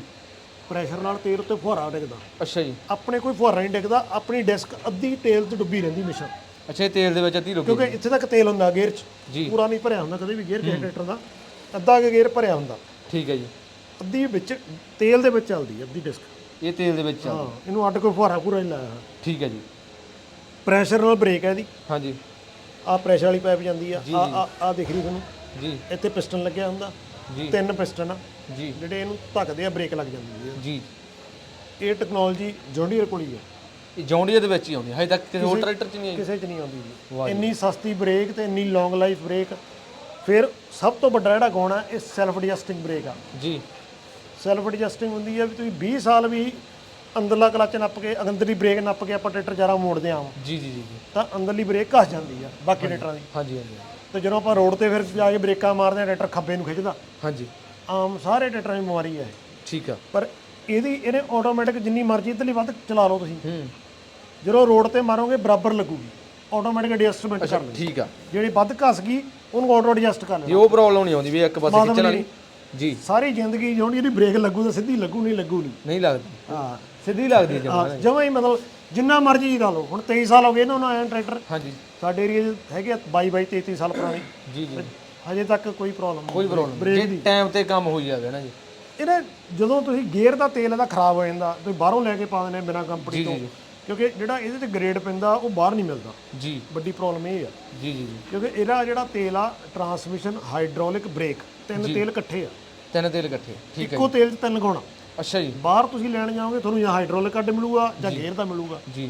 ਪ੍ਰੈਸ਼ਰ ਨਾਲ ਤੇਲ ਉੱਤੇ ਫੁਹਾਰਾ ਡਿੱਗਦਾ। ਅੱਛਾ ਜੀ। ਆਪਣੇ ਕੋਈ ਫੁਹਾਰਾ ਨਹੀਂ ਡਿੱਗਦਾ ਆਪਣੀ ਡਿਸਕ ਅੱਧੀ ਤੇਲ 'ਚ ਡੁੱਬੀ ਰਹਿੰਦੀ ਹਮੇਸ਼ਾ। ਅੱਛਾ ਇਹ ਤੇਲ ਦੇ ਵਿੱਚ ਅੱਧੀ ਰੁਕੀ ਕਿਉਂਕਿ ਇੱਥੇ ਤੱਕ ਤੇਲ ਹੁੰਦਾ ਗੇਅਰ 'ਚ। ਜੀ। ਪੂਰਾ ਨਹੀਂ ਭਰਿਆ ਹੁੰਦਾ ਕਦੇ ਵੀ ਗੇਅਰ ਟਰੈਕਟਰ ਦਾ। ਅੱਧਾ ਕੁ ਗੇਅਰ ਭਰਿਆ ਹੁੰਦਾ। ਠੀਕ ਹੈ ਜੀ। ਅੱਧੀ ਵਿੱਚ ਤੇਲ ਦੇ ਵਿੱਚ ਚੱਲਦੀ ਹੈ ਅੱਧੀ ਡਿਸਕ। ਇਹ ਤੇਲ ਦੇ ਵਿੱਚ ਚੱਲ ਹਾਂ ਇਹਨੂੰ ਅੱਡ ਕੋਈ ਫੁਹਾਰਾ ਪੂਰਾ ਨਹੀਂ ਲਾਇਆ ਠੀਕ ਹੈ ਜੀ। ਪ੍ਰੈਸ਼ਰ ਨਾਲ ਬ੍ਰੇਕ ਹੈ ਇਹਦੀ। ਹਾਂਜੀ ਆ ਪ੍ਰੈਸ਼ਰ ਵਾਲੀ ਪਾਈਪ ਜਾਂਦੀ ਆ। ਆ ਆ ਦਿਖ ਰਹੀ ਤੁਹਾਨੂੰ? ਜੀ। ਇੱਥੇ ਪਿਸਟਨ ਲੱਗਿਆ ਹੁੰਦਾ। ਤਿੰਨ ਪਿਸਟਨ ਆ ਜੀ। ਜਿਹੜੇ ਇਹਨੂੰ ਧੱਕਦੇ ਆ ਬ੍ਰੇਕ ਲੱਗ ਜਾਂਦੀ ਹੈ। ਜੀ। ਇਹ ਟੈਕਨੋਲੋਜੀ ਜੌਂਡੀਅਰ ਕੋਲ ਹੀ ਹੈ। ਇਹ ਜੌਂਡੀਆ ਦੇ ਵਿੱਚ ਹੀ ਆਉਂਦੀ ਹੈ। ਹਜੇ ਤੱਕ ਕਿਸੇ ਹੋਰ ਟਰੈਕਟਰ 'ਚ ਨਹੀਂ ਆਈ। ਕਿਸੇ 'ਚ ਨਹੀਂ ਆਉਂਦੀ ਜੀ। ਇੰਨੀ ਸਸਤੀ ਬ੍ਰੇਕ ਤੇ ਇੰਨੀ ਲੌਂਗ ਲਾਈਫ ਬ੍ਰੇਕ। ਫਿਰ ਸਭ ਤੋਂ ਵੱਡਾ ਜਿਹੜਾ ਗੁਣ ਆ ਇਹ ਸੈਲਫ ਐਡਜਸਟਿੰਗ ਬ੍ਰੇਕ ਆ। ਜੀ। ਸੈਲਫ ਐਡਜਸਟਿੰਗ ਹੁੰਦੀ ਆ ਵੀ ਤੁਸੀਂ 20 ਸਾਲ ਵੀ ਅੰਦਰਲਾ ਕਲਚ ਨੱਪ ਕੇ ਅੰਦਰਲੀ ਬ੍ਰੇਕ ਨੱਪ ਕੇ ਆਪਾਂ ਟਰੈਕਟਰ ਜਾਰਾ ਮੋੜਦੇ ਆਂ। ਜੀ ਜੀ ਜੀ ਤਾਂ ਅੰਦਰਲੀ ਬ੍ਰੇਕ ਘਸ ਜਾਂਦੀ ਆ ਬਾਕੀ ਟਰੈਕਟਰਾਂ ਦੀ। ਹਾਂਜੀ ਹਾਂਜੀ। ਤੇ ਜਦੋਂ ਆਪਾਂ ਰੋਡ ਤੇ ਫਿਰ ਜਾ ਕੇ ਬ੍ਰੇਕਾਂ ਮਾਰਦੇ ਆ ਟਰੈਕਟਰ ਖੱਬੇ ਨੂੰ ਖਿੱਚਦਾ। ਹਾਂਜੀ। ਆਮ ਸਾਰੇ ਟਰੈਕਟਰਾਂ ਦੀ ਬਿਮਾਰੀ ਇਹ। ਠੀਕ ਆ। ਪਰ ਇਹਦੀ ਇਹਨੇ ਆਟੋਮੈਟਿਕ ਜਿੰਨੀ ਮਰਜ਼ੀ ਇਧਰਲੀ ਵੱਧ ਚਲਾ ਲਓ ਤੁਸੀਂ। ਹੂੰ। ਜਦੋਂ ਰੋਡ ਤੇ ਮਾਰੋਗੇ ਬਰਾਬਰ ਲੱਗੂਗੀ। ਆਟੋਮੈਟਿਕ ਐਡਜਸਟਮੈਂਟ ਕਰ ਲਈ ਠੀਕ ਆ। ਜਿਹੜੀ ਵੱਧ ਘਸ ਗਈ ਉਹਨੂੰ ਆਟੋ ਐਡਜਸਟ ਕਰ ਜੀ ਲੈਣਾ ਉਹ ਪ੍ਰੋਬਲਮ ਨਹੀਂ ਆਉਂਦੀ ਵੀ ਇੱਕ ਪਾਸੇ ਖਿੱਚਣ ਵਾਲੀ। ਜੀ। ਸਾਰੀ ਜ਼ਿੰਦਗੀ ਜਿਹੜੀ ਇਹਦੀ ਬ੍ਰੇਕ ਲੱਗੂ ਤਾਂ ਸਿੱਧੀ ਲੱਗੂ ਨਹੀਂ ਲੱਗੂ ਨਹੀਂ। ਨਹੀਂ ਲੱਗਦੀ। ਹਾਂ। ਸਿੱਧੀ ਲੱਗਦੀ ਜਮਾ ਹਾਂ ਜਮਾਂ। ਹੀ ਮਤਲਬ ਜਿੰਨਾ ਮਰਜ਼ੀ ਲਾ ਲਓ। ਹੁਣ 23 ਸਾਲ ਹੋ ਗਏ ਇਹਨਾਂ ਨੂੰ ਆਇਆ ਟਰੈਕਟਰ। ਹਾਂਜੀ। ਸਾਡੇ ਏਰੀਆ 'ਚ ਹੈਗੇ ਆ 22 22 33 ਸਾਲ ਪੁਰਾਣੇ। ਜੀ ਜੀ। ਹਜੇ ਤੱਕ ਕੋਈ ਪ੍ਰੋਬਲਮ ਕੋਈ ਪ੍ਰੋਬਲਮ ਜੇ ਟਾਈਮ ਤੇ ਕੰਮ ਹੋਈ ਜਾਵੇ ਨਾ ਜੀ। ਇਹਨੇ ਜਦੋਂ ਤੁਸੀਂ ਗੇਅਰ ਦਾ ਤੇਲ ਇਹਦਾ ਖਰਾਬ ਹੋ ਜਾਂਦਾ ਤੁਸੀਂ ਬਾਹਰੋਂ ਲੈ ਕੇ ਪਾ ਦਿੰਦੇ ਬਿਨਾ ਕੰਪਨੀ ਤੋਂ। ਕਿਉਂਕਿ ਜਿਹੜਾ ਇਹਦੇ ਤੇ ਗ੍ਰੇਡ ਪੈਂਦਾ ਉਹ ਬਾਹਰ ਨਹੀਂ ਮਿਲਦਾ। ਜੀ। ਵੱਡੀ ਪ੍ਰੋਬਲਮ ਇਹ ਆ। ਜੀ ਜੀ ਜੀ। ਕਿਉਂਕਿ ਇਹਦਾ ਜਿਹੜਾ ਤੇਲ ਆ ਟਰਾਂਸਮਿਸ਼ਨ ਹਾਈਡ੍ਰੋਲਿਕ ਬ੍ਰੇਕ ਤਿੰਨ ਤੇਲ ਇਕੱਠੇ ਆ। ਤਿੰਨ ਤੇਲ ਇਕੱਠੇ ਠੀਕ ਹੈ ਇੱਕੋ ਤੇਲ 'ਚ ਤਿੰਨ ਗੁਣ। ਅੱਛਾ ਜੀ। ਬਾਹਰ ਤੁਸੀਂ ਲੈਣ ਜਾਓਗੇ ਤੁਹਾਨੂੰ ਜਾਂ ਹਾਈਡ੍ਰੋਲਿਕ ਕੱਢ ਮਿਲੂਗਾ ਜਾਂ ਗੇਅਰ ਦਾ ਮਿਲੂਗਾ। ਜੀ।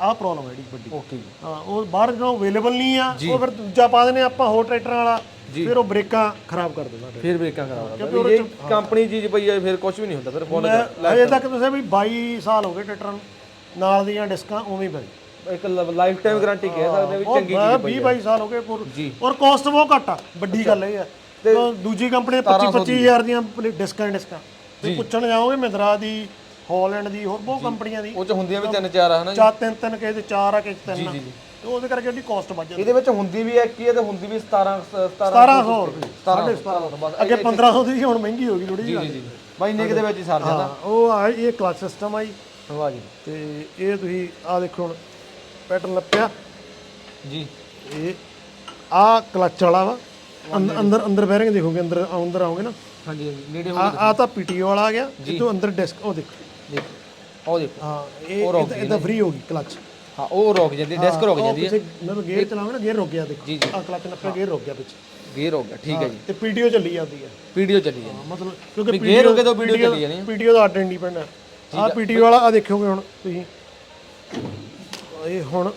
ਆਹ ਪ੍ਰੋਬਲਮ ਹੈ ਜਿਹੜੀ ਵੱਡੀ। ਓਕੇ ਜੀ। ਹਾਂ ਉਹ ਬਾਹਰ ਜਦੋਂ ਅਵੇਲੇਬਲ ਨਹੀਂ ਆ ਉਹ ਫਿਰ ਦੂਜਾ ਪਾ ਦਿੰਦੇ ਆਪਾਂ ਹੋਰ ਟਰੈਕਟਰਾਂ ਵਾਲਾ ਫਿਰ ਉਹ ਬ੍ਰੇਕਾਂ ਖਰਾਬ ਕਰ ਦਿੰਦਾ। ਫਿਰ। ਬ੍ਰੇਕਾਂ ਖਰਾਬ ਕਰਦਾ ਇਹ ਕੰਪਨੀ ਚੀਜ਼ ਪਈ ਹੈ ਫਿਰ ਕੁਝ ਵੀ ਨਹੀਂ ਹੁੰਦਾ ਫਿਰ ਫੁੱਲ ਅਜੇ ਤੱਕ ਤੁਸੀਂ ਵੀ 22 ਸਾਲ ਹੋ ਗਏ ਟਰੈਕਟਰਾਂ ਨੂੰ। ਨਾਲ ਦੀਆਂ ਡਿਸਕਾਂ ਉਵੇਂ ਹੀ ਪਈ ਇੱਕ ਲਾਈਫ ਟਾਈਮ ਗਾਰੰਟੀ ਕਹਿ ਸਕਦੇ ਵੀ ਚੰਗੀ 20 22 ਸਾਲ ਹੋ ਗਏ। ਔਰ ਕਾਸਟ ਬਹੁਤ ਘੱਟ ਆ ਵੱਡੀ ਗੱਲ ਇਹ ਆ। ਤੇ ਦੂਜੀ ਕੰਪਨੀ 25 25000 ਦੀਆਂ ਡਿਸਕਾਂ ਡਿਸਕਾਂ। ਪੁੱਛਣ ਜਾਓਗੇ ਮਹਿੰਦਰਾ ਦੀ ਹਾਲੈਂਡ ਦੀ ਹੋਰ ਬਹੁਤ ਕੰਪਨੀਆਂ ਦੀ। ਉਹ ਚ ਹੁੰਦੀਆਂ ਵੀ ਤਿੰਨ ਚਾਰ ਆ ਹਨਾ ਜੀ? ਚਾਰ ਤਿੰਨ ਤਿੰਨ ਕਿਸੇ ਦੇ ਚਾਰ ਆ ਕਿਸੇ ਦੇ ਤਿੰਨ ਆ। ਤੇ ਉਹਦੇ ਕਰਕੇ ਉਹਦੀ ਕਾਸਟ ਵੱਧ ਜਾਂਦੀ ਇਹਦੇ ਵਿੱਚ ਹੁੰਦੀ ਵੀ ਹੀ ਹੈ ਤੇ ਹੁੰਦੀ ਵੀ 17 17 1700 ਰੁਪਏ 1700 ਬਸ ਅੱਗੇ 1500 ਦੀ ਸੀ ਹੁਣ ਮਹਿੰਗੀ ਹੋ ਗਈ ਥੋੜੀ ਜਿਹੀ। ਜੀ ਜੀ। ਬਾਈ ਇੰਨੇ ਕੁ ਦੇ ਵਿੱਚ ਹੀ ਸਰ ਜਾਂਦਾ। ਹਾਂ ਉਹ ਆ ਇਹ ਕਲਚ ਸਿਸਟਮ ਆ ਜੀ। ਵਾਹ ਜੀ। ਤੇ ਇਹ ਤੁਸੀਂ ਆ ਦੇਖੋ ਹੁਣ ਪੈਟਰਨ ਲੱਪਿਆ ਜੀ। ਇਹ ਆ ਕਲਚ ਵਾਲਾ ਵਾ। ਅੰਦ- ਅੰਦਰ ਅੰਦਰ ਬੈਰਿੰਗ ਦੇਖੋਗੇ ਅੰਦਰ ਅੰਦਰ ਆਓਗੇ ਨਾ। ਹਾਂਜੀ ਨੇੜੇ ਆ ਆ ਤਾਂ ਪੀਟੀਓ ਵਾਲਾ ਆ ਗਿਆ। ਤੋਂ ਅੰਦਰ ਡਿਸਕ ਉਹ ਦੇਖੋ। ਦੇਖੋ। ਉਹ ਦੇਖੋ। ਹਾਂ ਇਹ ਇਦਾਂ ਫ੍ਰੀ ਹੋ ਗਈ ਕਲਚ ਹਾਂ ਉਹ ਰੁਕ ਜਾਂਦੀ ਡਿਸਕ ਰੁਕ ਜਾਂਦੀ ਹੈ। ਮਤਲਬ ਗੇਅਰ ਚਲਾਓਗੇ ਨਾ ਗੇਅਰ ਰੁਕ ਗਿਆ ਦੇਖੋ। ਆ ਕਲਚ ਨੱਪਿਆ ਗੇਅਰ ਰੁਕ ਗਿਆ ਪਿੱਛੇ। ਗੇਅਰ ਹੋ ਗਿਆ ਠੀਕ ਹੈ ਜੀ। ਤੇ ਪੀਟੀਓ ਚੱਲੀ ਜਾਂਦੀ ਹੈ। ਵੀਡੀਓ ਚੱਲੀ ਜਾਂਦੀ ਮਤਲਬ ਕਿਉਂਕਿ gear ਹੋ ਕੇ ਤਾਂ video ਚੱਲੀ ਜਾਣੀ। ਪੀਟੀਓ ਦਾ ਅੱਡ ਇੰਡੀਪੈਂਡੈਂਟ ਆ ਪੀਟੀਓ ਵਾਲਾ ਆ ਦੇਖੋਗੇ ਹੁਣ ਤੁਸੀਂ। ਇਹ ਹੁਣ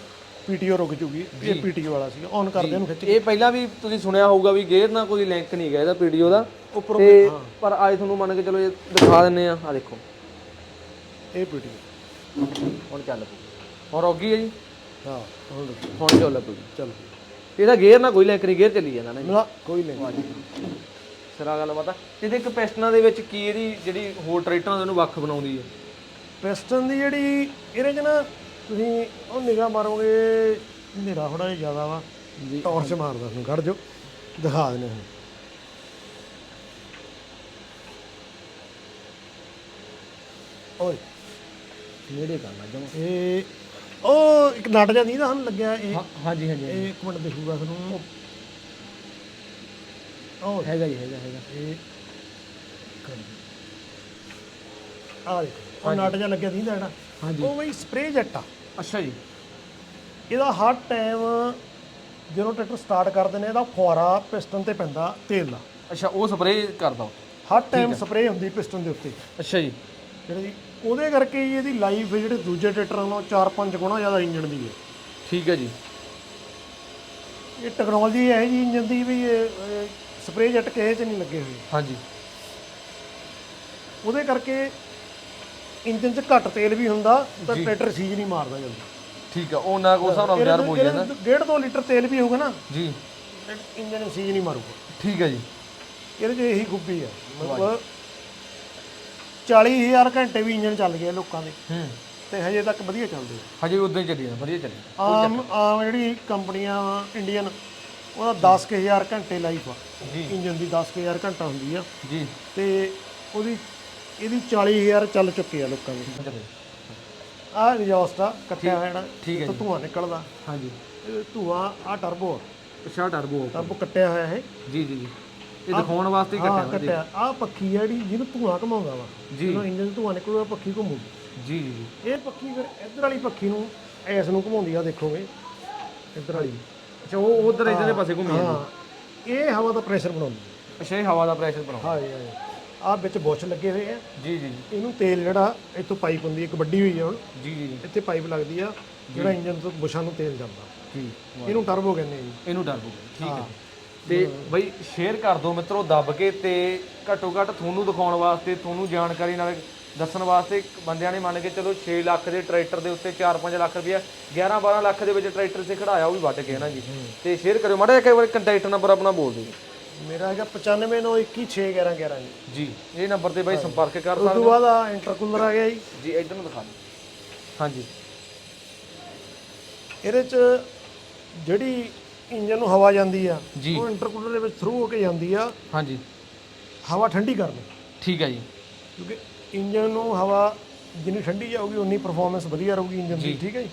ਪੀਟੀਓ ਰੁਕ ਜੂਗੀ ਇਹ ਪੀਟੀਓ ਵਾਲਾ ਸੀ ਔਨ ਕਰਦੇ ਨੂੰ ਖਿੱਚ ਇਹ ਪਹਿਲਾਂ ਵੀ ਤੁਸੀਂ ਸੁਣਿਆ ਹੋਊਗਾ ਵੀ ਗੇਅਰ ਨਾਲ ਕੋਈ ਲਿੰਕ ਨਹੀਂ ਗਿਆ ਇਹਦਾ ਵੀਡੀਓ ਦਾ। ਤੇ ਪਰ ਅੱਜ ਤੁਹਾਨੂੰ ਮੰਨ ਕੇ ਚਲੋ ਇਹ ਦਿਖਾ ਦਿੰਨੇ ਆ ਆ ਦੇਖੋ। ਇਹ ਪੀਟੀਓ ਹੁਣ ਚੱਲ ਪਈ ਹੁਣ ਰੁਕ ਗਈ ਹੈ ਜੀ? ਹਾਂ ਹੁਣ ਚੱਲ ਪਈ ਚੱਲ। ਇਹਦਾ ਗੇਅਰ ਨਾਲ ਕੋਈ ਲਿੰਕ ਨਹੀਂ ਗੇਅਰ ਚੱਲੀ ਜਾਂਦਾ ਨਾ ਨਾ ਕੋਈ ਨਹੀਂ। ਸਿਰਾ ਗੱਲ ਪਤਾ ਇਹਦੇ ਇੱਕ ਪਿਸਟਨਾਂ ਦੇ ਵਿੱਚ ਕੀ ਇਹਦੀ ਜਿਹੜੀ ਹੋਰ ਟਰੈਕਟਰਾਂ ਦੇ ਉਹਨੂੰ ਵੱਖ ਬਣਾਉਂਦੀ ਹੈ? ਪਿਸਟਨ ਦੀ ਜਿਹੜੀ ਇਹਦੇ ਚ ਨਾ ਤੁਸੀਂ ਉਹ ਨਿਗਾਹ ਮਾਰੋਗੇ ਹਨੇਰਾ ਥੋੜਾ ਜਿਹਾ ਜ਼ਿਆਦਾ ਵਾ। ਟਾਰਚ ਮਾਰਦਾ ਤੁਹਾਨੂੰ ਖੜ ਜਾਓ। ਦਿਖਾ ਦਿੰਦੇ ਹਾਂ ਓਏ। ਨੇੜੇ ਕਰਨਾ ਜਮਾ। ਇਹ ਉਹ ਇੱਕ ਨਟ ਜਾਂ ਨਹੀਂ ਨਾ ਸਾਨੂੰ ਲੱਗਿਆ ਇਹ। ਹਾਂਜੀ ਹਾਂਜੀ ਇਹ ਇੱਕ ਮਿੰਟ ਦਿਖੂਗਾ ਤੁਹਾਨੂੰ। ਉਹ। ਹੈਗਾ ਜੀ ਹੈਗਾ ਹੈਗਾ। ਇਹ ਆ ਦੇਖੋ ਉਹ ਨਟ ਜਾਂ ਲੱਗਿਆ ਨਹੀਂ ਜਿਹੜਾ। ਹਾਂਜੀ। ਉਹ ਬਈ ਸਪਰੇ ਜੈਟ ਆ। ਅੱਛਾ ਜੀ। ਇਹਦਾ ਹਰ ਟਾਈਮ ਜਦੋਂ ਟਰੈਕਟਰ ਸਟਾਰਟ ਕਰਦੇ ਨੇ ਇਹਦਾ ਫੁਆਰਾ ਪਿਸਟਨ ਤੇ ਪੈਂਦਾ ਤੇਲ ਦਾ ਅੱਛਾ ਉਹ ਸਪਰੇਅ ਕਰਦਾ। ਹਰ ਟਾਈਮ ਸਪਰੇ ਹੁੰਦੀ ਪਿਸਟਨ ਦੇ ਉੱਤੇ। ਅੱਛਾ ਜੀ। ਜਿਹੜੀ ਉਹਦੇ ਕਰਕੇ ਹੀ ਇਹਦੀ ਲਾਈਫ ਜਿਹੜੇ ਦੂਜੇ ਟਰੈਕਟਰਾਂ ਨਾਲੋਂ 4-5 ਗੁਣਾ ਜ਼ਿਆਦਾ ਇੰਜਣ ਦੀ ਹੈ। ਠੀਕ ਹੈ ਜੀ। ਇਹ ਟੈਕਨੋਲੋਜੀ ਹੈ ਜੀ ਇੰਜਨ ਦੀ ਵੀ ਇਹ ਸਪਰੇ ਜੈਟ ਕਿਸੇ 'ਚ ਨਹੀਂ ਲੱਗੇ ਹੋਏ। ਹਾਂਜੀ। ਉਹਦੇ ਕਰਕੇ ਇੰਜਨ 'ਚ ਘੱਟ ਤੇਲ ਵੀ ਹੁੰਦਾ ਤਾਂ ਟਰੈਕਟਰ ਸੀਜ ਨਹੀਂ ਮਾਰਦਾ ਜਲਦੀ। ਠੀਕ ਆ ਉਹ ਨਾ ਕੋ ਹਿਸਾਬ ਨਾਲ ਤਿਆਰ ਹੋ ਜਾਂਦਾ। ਡੇਢ ਦੋ ਲੀਟਰ ਤੇਲ ਵੀ ਹੋਊਗਾ ਨਾ ਜੀ। ਇੰਜਨ ਸੀਜ ਨਹੀਂ ਮਾਰੂਗਾ। ਠੀਕ ਹੈ ਜੀ। ਇਹਦੇ 'ਚ ਇਹੀ ਖੂਬੀ ਹੈ। ਮਤਲਬ 40000 ਘੰਟੇ ਵੀ ਇੰਜਨ ਚੱਲ ਗਏ ਲੋਕਾਂ ਦੇ। ਹੂੰ। ਤੇ ਹਜੇ ਤੱਕ ਵਧੀਆ ਚੱਲਦੇ ਆ। ਹਜੇ ਉਦਾਂ ਹੀ ਚੱਲੀ ਜਾਂਦਾ ਵਧੀਆ ਚੱਲੀ ਆਮ ਆਮ ਜਿਹੜੀ ਕੰਪਨੀਆਂ ਇੰਡੀਅਨ ਉਹਦਾ 10000 ਘੰਟੇ ਲਾਈਫ ਆ। ਜੀ। ਇੰਜਨ ਦੀ 10000 ਘੰਟਾ ਹੁੰਦੀ ਆ। ਜੀ। ਤੇ ਉਹਦੀ ਇਹਦੀ 40000 ਚੱਲ ਚੁੱਕੇ ਆ ਲੋਕਾਂ ਦੇ। ਚੱਲੇ ਆਹ ਐਗਜ਼ੌਸਟ ਆ ਕੱਟਿਆ ਹੋਇਆ ਜਿਹੜਾ ਠੀਕ ਹੈ ਤੋਂ ਧੂਆਂ ਨਿਕਲਦਾ। ਹਾਂਜੀ। ਇਹ ਧੂਆਂ ਆ ਟਰਬੋ ਅੱਛਾ ਟਰਬੋ ਟਰਬੋ ਕੱਟਿਆ ਹੋਇਆ ਹੈ ਜੀ ਜੀ ਜੀ। ਇਹ ਦਿਖਾਉਣ ਵਾਸਤੇ ਹੀ ਹਾਂ ਕੱਟਿਆ ਕੱਟਿਆ। ਆ ਪੱਖੀ ਆ ਜਿਹੜੀ ਜਿਹਨੂੰ ਧੂਆਂ ਘਮਾਉਂਦਾ ਵਾ। ਜੀ। ਜਦੋਂ ਇੰਜਨ ਧੂਆਂ ਨਿਕਲੂਗਾ ਪੱਖੀ ਘੁੰਮੂਗੀ ਜੀ ਜੀ ਜੀ। ਇਹ ਪੱਖੀ ਫਿਰ ਇੱਧਰ ਵਾਲੀ ਪੱਖੀ ਨੂੰ ਐਸ ਨੂੰ ਘੁਮਾਉਂਦੀ ਆ ਦੇਖੋਗੇ ਇੱਧਰ ਵਾਲੀ। ਅੱਛਾ ਉਹ ਉਧਰ ਇਧਰ ਦੇ ਪਾਸੇ ਘੁੰਮੀ ਜਾਂਦੀ। ਹਾਂ। ਇਹ ਹਵਾ ਦਾ ਪ੍ਰੈਸ਼ਰ ਬਣਾਉਂਦੀ ਅੱਛਾ ਇਹ ਹਵਾ ਦਾ ਪ੍ਰੈਸ਼ਰ ਬਣਾਓ ਹਾਂ ਜੀ ਆ ਵਿੱਚ ਬੁਸ਼ ਲੱਗੇ ਹੋਏ ਆ। ਜੀ ਜੀ ਜੀ। ਇਹਨੂੰ ਤੇਲ ਜਿਹੜਾ ਇੱਥੋਂ ਪਾਈਪ ਹੁੰਦੀ ਹੈ ਇੱਕ ਵੱਡੀ ਹੋਈ ਆ ਹੁਣ। ਜੀ ਜੀ ਜੀ। ਇੱਥੇ ਪਾਈਪ ਲੱਗਦੀ ਆ ਜਿਹੜਾ ਇੰਜਨ ਤੋਂ ਬੁਸ਼ਾਂ ਨੂੰ ਤੇਲ ਜਾਂਦਾ। ਜੀ ਇਹਨੂੰ ਟਰਬੋ ਕਹਿੰਦੇ ਆ ਜੀ। ਇਹਨੂੰ ਟਰਬੋ ਠੀਕ ਹੈ। ਤੇ ਬਈ ਸ਼ੇਅਰ ਕਰ ਦਿਓ ਮਿੱਤਰੋ ਦੱਬ ਕੇ ਤੇ ਘੱਟੋ ਘੱਟ ਤੁਹਾਨੂੰ ਦਿਖਾਉਣ ਵਾਸਤੇ ਤੁਹਾਨੂੰ ਜਾਣਕਾਰੀ ਨਾਲ ਦੱਸਣ ਵਾਸਤੇ ਬੰਦਿਆਂ ਨੇ ਮੰਨ ਕੇ ਚਲੋ 6 ਲੱਖ ਦੇ ਟਰੈਕਟਰ ਦੇ ਉੱਤੇ 4-5 ਲੱਖ ਰੁਪਇਆ 11-12 ਲੱਖ ਦੇ ਵਿੱਚ ਟਰੈਕਟਰ ਤੇ ਖੜਾਇਆ ਉਹ ਵੀ ਵੱਟ ਕੇ ਨਾ ਜੀ। ਤੇ ਸ਼ੇਅਰ ਕਰਿਓ ਮਾੜਾ ਇੱਕ ਵਾਰ ਕੰਟੈਕਟ ਨੰਬਰ ਆਪਣਾ ਬੋਲ ਦਿਓ। ਮੇਰਾ ਹੈਗਾ 9591216111 ਜੀ। ਇਹ ਨੰਬਰ ਤੇ ਬਾਈ ਸੰਪਰਕ ਕਰ ਉਸ ਤੋਂ ਬਾਅਦ ਆ ਇੰਟਰਕੂਲਰ ਆ ਗਿਆ ਜੀ। ਜੀ ਇੱਧਰ ਨੂੰ ਦਿਖਾ ਦਿਓ। ਹਾਂਜੀ। ਇਹਦੇ ਚ ਜਿਹੜੀ ਇੰਜਨ ਨੂੰ ਹਵਾ ਜਾਂਦੀ ਆ ਜੀ। ਉਹ ਇੰਟਰਕੂਲਰ ਦੇ ਵਿੱਚ ਥਰੂ ਹੋ ਕੇ ਜਾਂਦੀ ਆ। ਹਾਂਜੀ। ਹਵਾ ਠੰਡੀ ਕਰਨ ਠੀਕ ਹੈ ਜੀ। ਕਿਉਂਕਿ ਇੰਜਨ ਨੂੰ ਹਵਾ ਜਿੰਨੀ ਠੰਡੀ ਜਾਊਗੀ ਉਨੀ ਪਰਫਾਰਮੈਂਸ ਵਧੀਆ ਰਹੂਗੀ ਇੰਜਨ ਦੀ ਠੀਕ ਹੈ ਜੀ?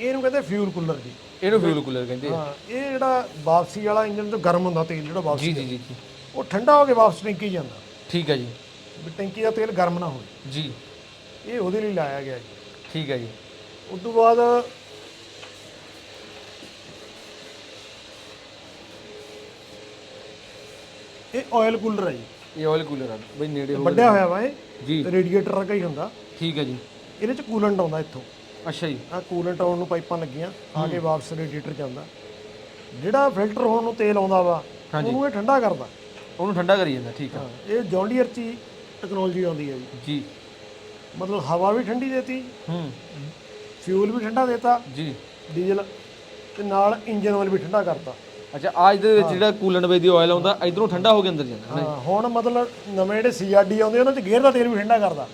ਇਹਨੂੰ ਕਹਿੰਦੇ ਫਿਊਲ ਕੂਲਰ ਜੀ। ਇਹਨੂੰ ਫਿਊਲ ਕੂਲਰ ਕਹਿੰਦੇ ਆ। ਹਾਂ ਇਹ ਜਿਹੜਾ ਵਾਪਸੀ ਵਾਲਾ ਇੰਜਨ ਤੋਂ ਗਰਮ ਹੁੰਦਾ ਤੇਲ ਜਿਹੜਾ ਵਾਪਸੀ ਜੀ ਜੀ ਜੀ ਜੀ। ਉਹ ਠੰਡਾ ਹੋ ਕੇ ਵਾਪਸ ਟੈਂਕੀ ਜਾਂਦਾ। ਠੀਕ ਹੈ ਜੀ। ਵੀ ਟੈਂਕੀ ਦਾ ਤੇਲ ਗਰਮ ਨਾ ਹੋਵੇ। ਜੀ। ਇਹ ਉਹਦੇ ਲਈ ਲਾਇਆ ਗਿਆ ਜੀ। ਠੀਕ ਹੈ ਜੀ। ਉਸ ਤੋਂ ਬਾਅਦ ਇਹ ਆਇਲ ਕੂਲਰ ਹੈ ਜੀ। ਇਹ ਆਇਲ ਕੂਲਰ ਆ। ਬਈ ਨੇੜੇ ਹੋ ਵੱਡਿਆ ਹੋਇਆ ਵਾ ਇਹ। ਜੀ। ਰੇਡੀਏਟਰ ਵਰਗਾ ਹੀ ਹੁੰਦਾ। ਠੀਕ ਹੈ ਜੀ। ਇਹਦੇ ਚ ਕੂਲੈਂਟ ਆਉਂਦਾ ਇੱਥੋਂ। ਅੱਛਾ ਜੀ। ਆ ਕੂਲੈਂਟ ਆਉਣ ਨੂੰ ਪਾਈਪਾਂ ਲੱਗੀਆਂ ਆ ਕੇ ਵਾਪਸ ਰੇਡੀਏਟਰ ਜਾਂਦਾ ਜਿਹੜਾ ਫਿਲਟਰ ਹੋਣ ਨੂੰ ਤੇਲ ਆਉਂਦਾ ਵਾ ਉਹਨੂੰ ਇਹ ਠੰਡਾ ਕਰਦਾ। ਉਹਨੂੰ ਠੰਡਾ ਕਰੀ ਜਾਂਦਾ ਠੀਕ ਆ। ਹਾਂ, ਇਹ ਜੌਂਡੀਅਰ ਚ ਟੈਕਨੋਲੋਜੀ ਆਉਂਦੀ ਹੈ ਜੀ। ਜੀ। ਮਤਲਬ ਹਵਾ ਵੀ ਠੰਡੀ ਦੇਤੀ ਹੂੰ। ਫਿਊਲ ਵੀ ਠੰਡਾ ਦੇਤਾ ਜੀ। ਡੀਜ਼ਲ ਤੇ ਨਾਲ ਇੰਜਨ ਆਇਲ ਵੀ ਠੰਡਾ ਕਰਤਾ। ਅੱਛਾ ਇਹਦੇ ਵਿੱਚ ਜਿਹੜਾ ਕੂਲੈਂਟ ਵੇ ਦੀ ਆਇਲ ਆਉਂਦਾ ਇਧਰੋਂ ਠੰਡਾ ਹੋ ਕੇ ਅੰਦਰ ਜਾਂਦਾ ਹਾਂ ਹੁਣ ਮਤਲਬ ਨਵੇਂ ਜਿਹੜੇ ਸੀਆਰਡੀ ਆਉਂਦੇ ਉਹਨਾਂ ਚ ਗੇਅਰ ਦਾ ਤੇਲ ਵੀ ਠੰਡਾ ਕਰਦਾ।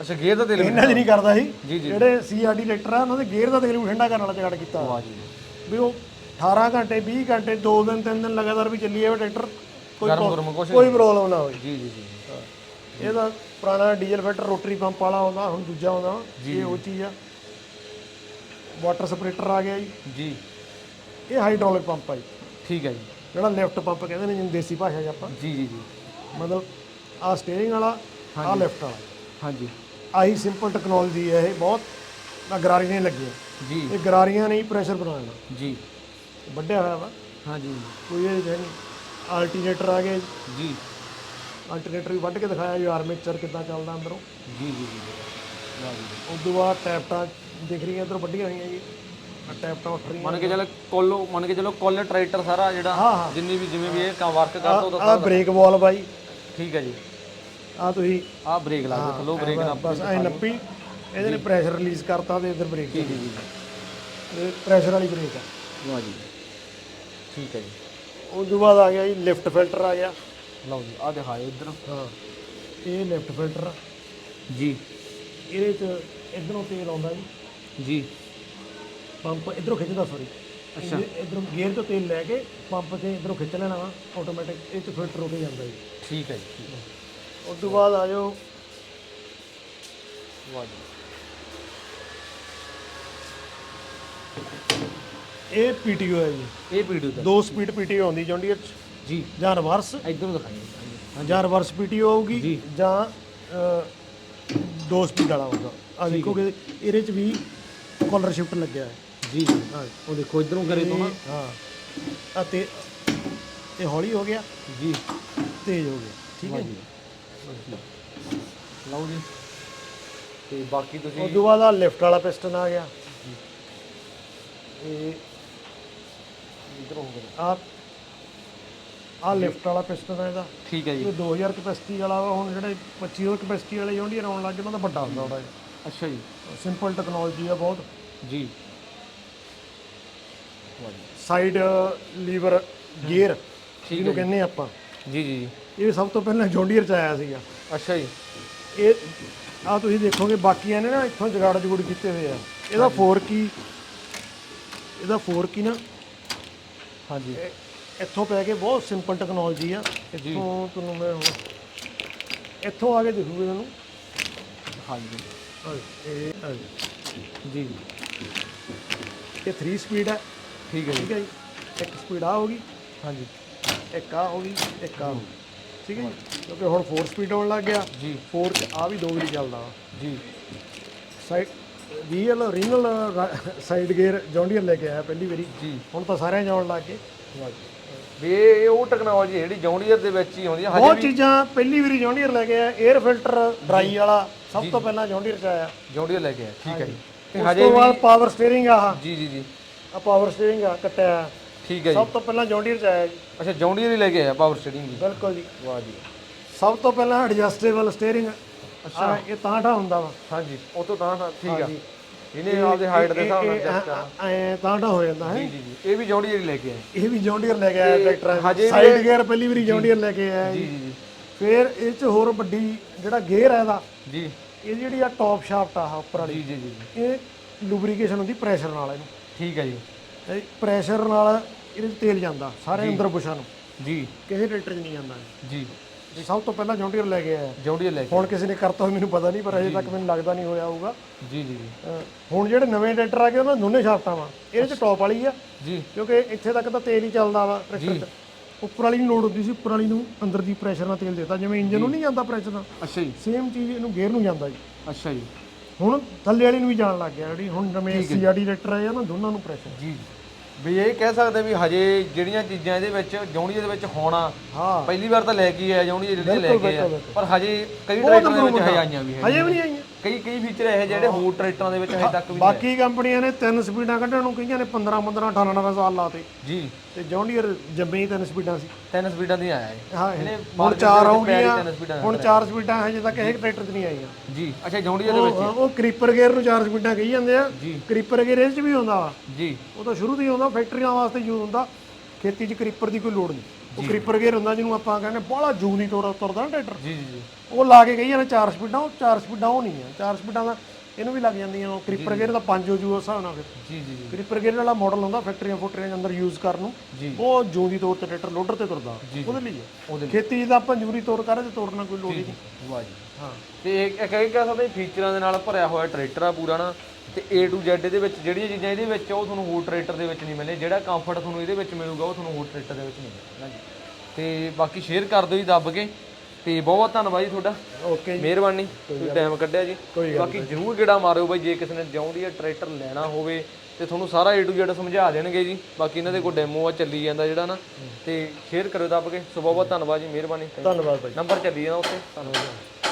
ਅੱਛਾ ਗੇਅਰ ਦਾ ਤੇਲ ਵੀ- ਇਹਨਾਂ 'ਚ ਨਹੀਂ ਕਰਦਾ ਸੀ। ਜਿਹੜੇ ਸੀਆਰਡੀ ਟਰੈਕਟਰ ਆ ਉਹਨਾਂ ਦੇ ਗੇਅਰ ਦਾ ਤੇਲ ਵੀ ਠੰਡਾ ਕਰਨ ਵਾਲਾ ਜਗੜ ਕੀਤਾ ਵਾਹ ਜੀ। ਵੀ ਉਹ 18 ਘੰਟੇ 20 ਘੰਟੇ 2 ਦਿਨ 3 ਦਿਨ ਲਗਾਤਾਰ ਵੀ ਚੱਲੀ ਜਾਵੇ ਟਰੈਕਟਰ ਕੋਈ ਕੋਈ ਪ੍ਰੋਬਲਮ ਨਾ ਹੋਵੇ। ਜੀ ਜੀ ਜੀ। ਇਹਦਾ ਪੁਰਾਣਾ ਡੀਜ਼ਲ ਫਿਲਟਰ ਰੋਟਰੀ ਪੰਪ ਵਾਲਾ ਆਉਂਦਾ ਹੁਣ ਦੂਜਾ ਆਉਂਦਾ ਇਹ ਉਹ ਚੀਜ਼ ਆ। ਵਾਟਰ ਸਪਰੇਟਰ ਆ ਗਿਆ ਜੀ। ਜੀ। ਇਹ ਹਾਈਡ੍ਰੋਲਿਕ ਪੰਪ ਆ ਜੀ। ਠੀਕ ਹੈ ਜੀ। ਜਿਹੜਾ ਲੈਫਟ ਪੰਪ ਕਹਿੰਦੇ ਨੇ ਜਿਹਨੂੰ ਦੇਸੀ ਭਾਸ਼ਾ 'ਚ ਆਪਾਂ। ਜੀ ਜੀ ਜੀ। ਮਤਲਬ ਆ ਸਟੀਅਰਿੰਗ ਵਾਲਾ ਆ ਲੈਫਟ ਵਾਲਾ। ਹਾਂਜੀ। ਆਹੀ ਸਿੰਪਲ ਟੈਕਨੋਲੋਜੀ ਹੈ ਇਹ ਬਹੁਤ ਗਰਾਰੀਆਂ ਨਹੀਂ ਲੱਗੀਆਂ। ਜੀ। ਇਹ ਗਰਾਰੀਆਂ ਨਹੀਂ ਪ੍ਰੈਸ਼ਰ ਬਣਾਉਣਾ। ਜੀ। ਵੱਡਿਆ ਹੋਇਆ ਵਾ। ਹਾਂਜੀ। ਕੋਈ ਇਹ ਨਹੀਂ ਆਲਟਰਨੇਟਰ ਆ ਗਏ। ਜੀ। ਆਲਟਰਨੇਟਰ ਵੀ ਵੱਢ ਕੇ ਦਿਖਾਇਆ ਜੀ ਆਰਮੇਚਰ ਕਿੱਦਾਂ ਚੱਲਦਾ ਅੰਦਰੋਂ। ਜੀ ਜੀ ਜੀ। ਤੋਂ ਬਾਅਦ ਟੈਪਟਾਂ ਦਿਖ ਰਹੀਆਂ ਇੱਧਰ ਵੱਡੀਆਂ ਹੋਈਆਂ ਜੀ। ਟੈਪਟਾਂ ਉੱਠ ਰਹੀਆਂ ਮੰਨ ਕੇ ਚੱਲ ਕੋਲੋ ਮੰਨ ਕੇ ਚਲੋ ਕੋਲ ਟਰੈਕਟਰ ਸਾਰਾ ਜਿਹੜਾ ਹਾਂ, ਹਾਂ। ਜਿੰਨੀ ਵੀ ਜਿਵੇਂ ਵੀ ਇਹ ਕੰਮ ਵਰਕ ਕਰਦਾ ਉਹਦਾ ਆ ਬ੍ਰੇਕ ਵਾਲਵ ਆ ਜੀ ਠੀਕ ਹੈ ਜੀ। ਆ ਤੁਸੀਂ ਆਹ ਬ੍ਰੇਕ ਲਾ ਦੇ ਥੱਲੋਂ ਬ੍ਰੇਕ ਨਾਲ ਬਸ ਐ ਨੱਪੀ। ਇਹਦੇ ਨੇ ਪ੍ਰੈਸ਼ਰ ਰਿਲੀਜ਼ ਕਰਤਾ ਤੇ ਇੱਧਰ ਬ੍ਰੇਕ ਜੀ ਜੀ। ਜੀ ਪ੍ਰੈਸ਼ਰ ਵਾਲੀ ਬ੍ਰੇਕ ਆ। ਵਾਹ ਜੀ। ਠੀਕ ਹੈ ਜੀ। ਉਸ ਤੋਂ ਬਾਅਦ ਆ ਗਿਆ ਜੀ ਲਿਫਟ ਫਿਲਟਰ ਆ ਗਿਆ। ਲਓ ਜੀ ਆਹ ਦਿਖਾਓ ਇੱਧਰ। ਹਾਂ ਇਹ ਲਿਫਟ ਫਿਲਟਰ ਜੀ। ਇਹਦੇ ਚ ਇਧਰੋਂ ਤੇਲ ਆਉਂਦਾ ਜੀ। ਜੀ। ਪੰਪ ਇਧਰੋਂ ਖਿੱਚਦਾ ਸੌਰੀ ਅੱਛਾ। ਇਧਰੋਂ ਗੇਅਰ ਤੋਂ ਤੇਲ ਲੈ ਕੇ ਪੰਪ ਤੇ ਇਧਰੋਂ ਖਿੱਚ ਲੈਣਾ ਵਾ ਆਟੋਮੈਟਿਕ ਇਹ ਚ ਫਿਲਟਰ ਹੋ ਕੇ ਜਾਂਦਾ ਜੀ। ਠੀਕ ਹੈ ਜੀ ਹੈ। ਉਸ ਤੋਂ ਬਾਅਦ ਆ ਜਾਓ। ਵਾਹ ਜੀ। ਇਹ ਪੀਟੀਓ ਹੈ ਜੀ। ਇਹ ਵੀਡੀਓ ਦਾ। ਦੋ ਸਪੀਡ ਪੀਟੀਓ ਆਉਂਦੀ ਜੌਂਡੀਅਰ ਚ। ਜੀ। ਜਾਂ ਰਿਵਰਸ। ਇੱਧਰੋਂ ਦਿਖਾਈਏ। ਜਾਂ ਰਿਵਰਸ ਪੀਟੀਓ ਆਊਗੀ ਜੀ। ਦੋ ਸਪੀਡ ਵਾਲਾ ਹੋਊਗਾ ਆ ਦੇਖੋਗੇ ਇਹਦੇ ਚ ਵੀ ਕਾਲਰ ਸ਼ਿਫਟ ਲੱਗਿਆ ਹੈ। ਜੀ ਜੀ। ਉਹ ਦੇਖੋ ਇੱਧਰੋਂ ਕਰੇ ਤੋਂ ਨਾ। ਹਾਂ। ਅਤੇ ਇਹ ਹੌਲੀ ਹੋ ਗਿਆ। ਜੀ। ਤੇਜ਼ ਹੋ ਗਿਆ। ਠੀਕ ਹੈ ਜੀ ਲਓ ਜੀ। ਤੇ ਬਾਕੀ ਤੁਸੀਂ ਤੋਂ ਬਾਅਦ ਆ ਲਿਫਟ ਵਾਲਾ ਪਿਸਟਨ ਆ ਗਿਆ। ਇਹ ਇੱਧਰੋਂ ਹੋ ਗਿਆ। ਆ ਆ ਲਿਫਟ ਵਾਲਾ ਪਿਸਟਨ ਹੈ ਇਹਦਾ। ਠੀਕ ਹੈ ਜੀ। ਇਹ 2000 ਕਪੈਸਿਟੀ ਵਾਲਾ ਹੁਣ ਜਿਹੜੇ 2500 ਕਪੈਸਿਟੀ ਵਾਲੇ ਜੌਂਡੀਅਰ ਆਉਣ ਲੱਗ ਗਏ ਉਹਨਾਂ ਦਾ ਵੱਡਾ ਹੁੰਦਾ ਉਹਦਾ। ਅੱਛਾ ਜੀ। ਸਿੰਪਲ ਟੈਕਨੋਲੋਜੀ ਆ ਬਹੁਤ। ਜੀ। ਸਾਈਡ ਲੀਵਰ ਗੀਅਰ ਜਿਹਨੂੰ ਕਹਿੰਦੇ ਆਪਾਂ। ਜੀ ਜੀ ਜੀ। ਇਹ ਸਭ ਤੋਂ ਪਹਿਲਾਂ ਜੌਂਡੀਅਰ ਚ ਆਇਆ ਸੀਗਾ। ਅੱਛਾ ਜੀ। ਇਹ ਆ ਤੁਸੀਂ ਦੇਖੋਗੇ ਬਾਕੀਆਂ ਨੇ ਨਾ ਇੱਥੋਂ ਜਗਾੜ ਜਗੂੜ ਕੀਤੇ ਹੋਏ ਆ। ਇਹਦਾ 4 ਕੀ ਇਹਦਾ 4 ਕੀ ਨਾ ਹਾਂਜੀ। ਇੱਥੋਂ ਪੈ ਕੇ ਬਹੁਤ ਸਿੰਪਲ ਟੈਕਨੋਲੋਜੀ ਆ। ਇੱਥੋਂ ਤੁਹਾਨੂੰ ਮੈਂ ਹੁਣ ਇੱਥੋਂ ਆ ਕੇ ਦਿਖੂਗਾ ਤੁਹਾਨੂੰ। ਹਾਂਜੀ। ਆ ਇਹ ਆ ਜੀ। ਜੀ ਇਹ 3 ਸਪੀਡ ਹੈ ਠੀਕ ਹੈ ਜੀ। ਠੀਕ ਹੈ ਜੀ। ਇੱਕ ਸਪੀਡ ਆ ਹੋਗੀ ਹਾਂਜੀ। ਇੱਕ ਆ ਹੋਗੀ ਇੱਕ ਆ ਹੋਗੀ ਠੀਕ ਹੈ ਜੀ। ਕਿਉਂਕਿ ਹੁਣ 4 ਸਪੀਡ ਆਉਣ ਲੱਗ ਗਿਆ। ਜੀ। 4 ਚ ਆ ਵੀ ਦੋ ਵਾਰੀ ਚੱਲਦਾ ਵਾ। ਜੀ। ਸਾਈਡ ਰੀਅਲ ਰੀਨਲ ਸਾਈਡ ਗੇਅਰ ਜੌਂਡੀਅਰ ਲੈ ਕੇ ਆਇਆ ਪਹਿਲੀ ਵਾਰੀ। ਜੀ। ਹੁਣ ਤਾਂ ਸਾਰਿਆਂ ਜਾਣ ਲੱਗ ਗਏ। ਵੀ ਇਹ ਇਹ ਉਹ ਟੈਕਨੋਲੋਜੀ ਜਿਹੜੀ ਜੌਂਡੀਅਰ ਦੇ ਵਿੱਚ ਹੀ ਆਉਂਦੀ ਹੈ ਹਜੇ ਬਹੁਤ ਚੀਜ਼ਾਂ ਪਹਿਲੀ ਵਾਰੀ ਜੌਂਡੀਅਰ ਲੈ ਕੇ ਆਇਆ। 에ਅਰ ਫਿਲਟਰ ਡਰਾਈ ਵਾਲਾ ਸਭ ਤੋਂ ਪਹਿਲਾਂ ਜੌਂਡੀਅਰ ਚ ਆਇਆ। ਜੌਂਡੀਅਰ ਲੈ ਕੇ ਆਇਆ। ਠੀਕ ਹੈ ਜੀ। ਤੇ ਉਸ ਹਜੇ ਤੋਂ ਬਾਅਦ ਪਾਵਰ ਸਟੀਅਰਿੰਗ ਆ। ਜੀ ਜੀ ਜੀ। ਆ ਪਾਵਰ ਸਟੀਅਰਿੰਗ ਆ ਕੱਟਿਆ ਠੀਕ ਹੈ ਜੀ। ਸਭ ਤੋਂ ਪਹਿਲਾਂ ਜੌਂਡੀਅਰ ਚ ਆਇਆ ਜੀ। ਅੱਛਾ ਜੌਂਡੀਅਰ ਹੀ ਲੈ ਕੇ ਆਇਆ ਪਾਵਰ ਸਟੇਡਿੰਗ ਜੀ? ਬਿਲਕੁਲ ਜੀ। ਵਾਹ ਜੀ। ਸਭ ਤੋਂ ਪਹਿਲਾਂ ਐਡਜਸਟੇਬਲ ਸਟੀਅਰਿੰਗ ਅੱਛਾ। ਇਹ ਤਾਂ ਠਾ ਹੁੰਦਾ ਵਾ। ਹਾਂਜੀ ਉਹ ਤੋਂ ਤਾਂ ਠੀਕ ਆ। ਇਹਨੇ ਆਪਦੇ ਹਾਈਟ ਦੇ ਹਿਸਾਬ ਨਾਲ adjust ਕਰਨਾ। ਐ ਤਾਂ ਠਾ ਹੋ ਜਾਂਦਾ ਹੈ। ਜੀ ਜੀ ਜੀ। ਇਹ ਵੀ ਜੌਂਡੀਅਰ ਹੀ ਲੈ ਕੇ ਆਏ ਇਹ ਵੀ ਜੌਂਡੀਅਰ ਲੈ ਕੇ ਆਇਆ ਟਰੈਕਟਰ ਸਾਈਡ ਗੇਅਰ ਪਹਿਲੀ ਵਾਰੀ ਜੌਂਡੀਅਰ ਲੈ ਕੇ ਆਇਆ ਜੀ। ਜੀ ਜੀ ਫਿਰ ਇਹ ਚ ਹੋਰ ਵੱਡੀ ਜਿਹੜਾ ਗੇਅਰ ਹੈ ਇਹਦਾ ਜੀ। ਇਹ ਜਿਹੜੀ ਆ ਟੌਪ ਸ਼ਾਫਟ ਆ ਉੱਪਰ ਵਾਲੀ ਜੀ ਜੀ ਜੀ। ਇਹ ਲੁਬਰੀਕੇਸ਼ਨ ਹੁੰਦੀ ਪ੍ਰੈਸ਼ਰ ਨਾਲ ਇਹਨੂੰ। ਠੀਕ ਹੈ ਜੀ। ਇਹ ਪ੍ਰੈਸ਼ਰ ਨਾਲ ਇਹਦੇ 'ਚ ਤੇਲ ਜਾਂਦਾ ਸਾਰੇ ਅੰਦਰ ਬੁਸ਼ਾਂ ਨੂੰ। ਜੀ। ਕਿਸੇ ਟਰੈਕਟਰ 'ਚ ਨਹੀਂ ਜਾਂਦਾ। ਜੀ। ਇਹ ਸਭ ਤੋਂ ਪਹਿਲਾਂ ਜੌਂਡੀਅਰ ਲੈ ਕੇ ਆਇਆ। ਜੌਂਡੀਅਰ ਲੈ ਕੇ ਹੁਣ ਕਿਸੇ ਨੇ ਕਰਤਾ ਹੋਇਆ ਮੈਨੂੰ ਪਤਾ ਨਹੀਂ ਪਰ ਅਜੇ ਤੱਕ ਮੈਨੂੰ ਲੱਗਦਾ ਨਹੀਂ ਹੋਇਆ ਹੋਊਗਾ। ਜੀ ਜੀ ਜੀ। ਹੁਣ ਜਿਹੜੇ ਨਵੇਂ ਟਰੈਕਟਰ ਆ ਗਏ ਉਹਨਾਂ ਦੋਨੇ ਸ਼ਾਫਟਾਂ ਵਾ। ਇਹਦੇ 'ਚ ਟੌਪ ਵਾਲੀ ਆ। ਜੀ। ਕਿਉਂਕਿ ਇੱਥੇ ਤੱਕ ਤਾਂ ਤੇਲ ਹੀ ਚੱਲਦਾ ਵਾ ਟਰੈਕਟਰ 'ਚ। ਉੱਪਰ ਵਾਲੀ ਨੂੰ ਲੋਡ ਹੁੰਦੀ ਸੀ ਉੱਪਰ ਵਾਲੀ ਨੂੰ ਅੰਦਰ ਦੀ ਪ੍ਰੈਸ਼ਰ ਨਾਲ ਤੇਲ ਦੇਤਾ। ਜਿਵੇਂ ਇੰਜਨ ਨੂੰ ਨਹੀਂ ਜਾਂਦਾ ਪ੍ਰੈਸ਼ਰ ਨਾਲ। ਅੱਛਾ ਜੀ। ਸੇਮ ਚੀਜ਼ ਇਹਨੂੰ ਗੇਅਰ ਨੂੰ ਜਾਂਦਾ ਜੀ। ਅੱਛਾ ਜੀ। ਹੁਣ ਥੱਲੇ ਵਾਲੀ ਨੂੰ ਵੀ ਜਾਣ ਲੱਗ ਗਿਆ ਜਿਹੜੀ ਹੁਣ ਨਵੇਂ ਸੀਆਰਡੀ ਟਰੈਕਟਰ ਆਏ ਆ ਨਾ ਦੋਨਾਂ ਨੂੰ ਪ੍ਰੈਸ਼ਰ ਜੀ ਵੀ ਇਹ ਕਹਿ ਸਕਦੇ ਵੀ ਹਜੇ ਜਿਹੜੀਆਂ ਚੀਜ਼ਾਂ ਇਹਦੇ ਵਿੱਚ ਜੌਂਡੀਏ ਦੇ ਵਿੱਚ ਹੋਣਾ ਹਾਂ। ਪਹਿਲੀ ਵਾਰ ਤਾਂ ਲੈ ਕੇ ਆਇਆ ਜੌਂਡੀਏ ਜਿਹੜੇ ਲੈ ਕੇ ਆਇਆ। ਪਰ ਹਜੇ ਕਈ ਦੇ ਵਿੱਚ ਹਜੇ। ਆਈਆਂ ਵੀ ਹੈ। ਹਜੇ ਵੀ ਨਹੀਂ ਆਈਆਂ। ਕਈ ਕਈ ਫੀਚਰ ਇਹ ਜਿਹੜੇ ਹੋਰ ਟਰੈਕਟਰਾਂ ਦੇ ਵਿੱਚ ਹਜੇ ਤੱਕ ਵੀ ਨਹੀਂ ਬਾਕੀ ਕੰਪਨੀਆਂ ਨੇ ਤਿੰਨ ਸਪੀਡਾਂ ਕੱਢਣ ਨੂੰ ਕਈਆਂ ਨੇ 15 15 18 18 ਸਾਲ ਲਾਤੇ। ਜੀ। ਤੇ ਜੌਂਡੀਅਰ ਜੰਮੇ ਹੀ ਤਿੰਨ ਸਪੀਡਾਂ ਸੀ। ਤਿੰਨ ਸਪੀਡਾਂ ਦੀ ਆਇਆ ਇਹ। ਹਾਂ ਇਹਨੇ ਹੁਣ ਚਾਰ ਆਉਂਗੀਆਂ ਹੁਣ ਚਾਰ ਸਪੀਡਾਂ ਹਜੇ ਤੱਕ ਇਹ ਟਰੈਕਟਰ 'ਚ ਨਹੀਂ ਆਈਆਂ। ਜੀ। ਅੱਛਾ ਜੌਂਡੀਏ ਦੇ ਵਿੱਚ ਉਹ ਕ੍ਰੀਪਰ ਗੇਅਰ ਨੂੰ ਚਾਰ ਸਪੀਡਾਂ ਕਹੀ ਜਾਂਦੇ ਆ। ਕ੍ਰੀਪਰ ਗੇਅਰ ਇਹ 'ਚ ਵੀ ਹੁੰਦਾ ਵਾ। ਜੀ। ਉਹ ਤਾਂ ਸ਼ੁਰੂ ਤੋਂ ਹੀ ਹੁੰਦਾ ਫੈਕਟਰੀਆਂ ਵਾਸਤੇ ਯੂਜ਼ ਹੁੰਦਾ। ਖੇਤੀ 'ਚ ਕ੍ਰੀਪਰ ਦੀ ਕੋਈ ਲੋੜ ਨਹੀਂ। ਉਹ ਕ੍ਰੀਪਰ ਗੇਅਰ ਹੁੰਦਾ ਜਿਹਨੂੰ ਆਪਾਂ ਕਹਿੰਦੇ ਬੜਾ ਜੂਨੀ ਤੋਰ ਤੁਰਦਾ ਨਾ ਟਰੈਕਟਰ। ਜੀ ਜੀ ਜੀ। ਉਹ ਲਾ ਕੇ ਕਹੀ ਜਾਂਦੇ ਚਾਰ ਸਪੀਡਾਂ ਉਹ ਚਾਰ ਸਪੀਡਾਂ ਉਹ ਨਹੀਂ ਆ। ਚਾਰ ਸਪੀਡਾਂ ਦਾ ਇਹਨੂੰ ਵੀ ਲੱਗ ਜਾਂਦੀਆਂ ਉਹ ਕ੍ਰੀਪਰ ਗੇਅਰ ਦਾ ਪੰਜ ਹੋ ਜੂ ਉਸ ਹਿਸਾਬ ਨਾਲ ਫਿਰ। ਜੀ ਜੀ ਜੀ। ਕ੍ਰੀਪਰ ਗੇਅਰ ਵਾਲਾ ਮਾਡਲ ਹੁੰਦਾ ਫੈਕਟਰੀਆਂ ਫੁੱਟਰੀਆਂ ਦੇ ਅੰਦਰ ਯੂਜ਼ ਕਰਨ ਨੂੰ। ਜੀ। ਉਹ ਜੂਨੀ ਤੌਰ ਤੇ ਟਰੈਕਟਰ ਲੋਡਰ ਤੇ ਤੁਰਦਾ। ਉਹਦੇ ਲਈ ਹੈ ਖੇਤੀ ਤਾਂ ਆਪਾਂ ਜੂਰੀ ਤੌਰ ਕਰੇ ਤੇ ਤੋੜਨਾ ਕੋਈ ਲੋੜ ਹੀ ਨਹੀਂ। ਵਾਹ ਜੀ। ਹਾਂ। ਤੇ ਇੱਕ ਇਹ ਕਹਿ ਸਕਦੇ ਫੀਚਰਾਂ ਦੇ ਨਾਲ ਭਰਿਆ ਹੋਇਆ ਟਰੈਕਟਰ ਆ ਪੂਰਾ ਨਾ। ਤੇ A to Z ਇਹਦੇ ਵਿੱਚ ਜਿਹੜੀਆਂ ਚੀਜ਼ਾਂ ਇਹਦੇ ਵਿੱਚ ਆ, ਉਹ ਤੁਹਾਨੂੰ ਹੋਰ ਟਰੈਕਟਰ ਦੇ ਵਿੱਚ ਨਹੀਂ ਮਿਲਣੇ। ਜਿਹੜਾ ਕੰਫਰਟ ਤੁਹਾਨੂੰ ਇਹਦੇ ਵਿੱਚ ਮਿਲੂਗਾ ਉਹ ਤੁਹਾਨੂੰ ਹੋਰ ਟਰੈਕਟਰ ਦੇ ਵਿੱਚ ਨਹੀਂ ਮਿਲੇਗਾ ਜੀ। ਤੇ ਬਾਕੀ ਸ਼ੇਅਰ ਕਰ ਦਿਓ ਜੀ ਦੱਬ ਕੇ। ਤੇ ਬਹੁਤ ਬਹੁਤ ਧੰਨਵਾਦ ਜੀ ਤੁਹਾਡਾ। ਓਕੇ ਮਿਹਰਬਾਨੀ। ਤੁਸੀਂ ਟਾਈਮ ਕੱਢਿਆ ਜੀ। ਬਾਕੀ ਜਰੂਰ ਗੇੜਾ ਮਾਰਿਓ ਬਾਈ ਜੇ ਕਿਸੇ ਨੇ ਜਿਉਂਦੀ ਟਰੈਕਟਰ ਲੈਣਾ ਹੋਵੇ ਤੇ ਤੁਹਾਨੂੰ ਸਾਰਾ A to Z ਸਮਝਾ ਦੇਣਗੇ ਜੀ। ਬਾਕੀ ਇਹਨਾਂ ਦੇ ਕੋਲ ਡੈਮੋ ਆ ਚੱਲੀ ਜਾਂਦਾ ਜਿਹੜਾ ਨਾ। ਤੇ ਸ਼ੇਅਰ ਕਰਿਓ ਦੱਬ ਕੇ। ਸੋ ਬਹੁਤ ਬਹੁਤ ਧੰਨਵਾਦ ਜੀ ਮਿਹਰਬਾਨੀ। ਧੰਨਵਾਦ ਬਾਈ। ਨੰਬਰ ਚੱਲੀ ਜਾਂਦਾ ਉੱਤੇ ਧੰਨਵਾਦ।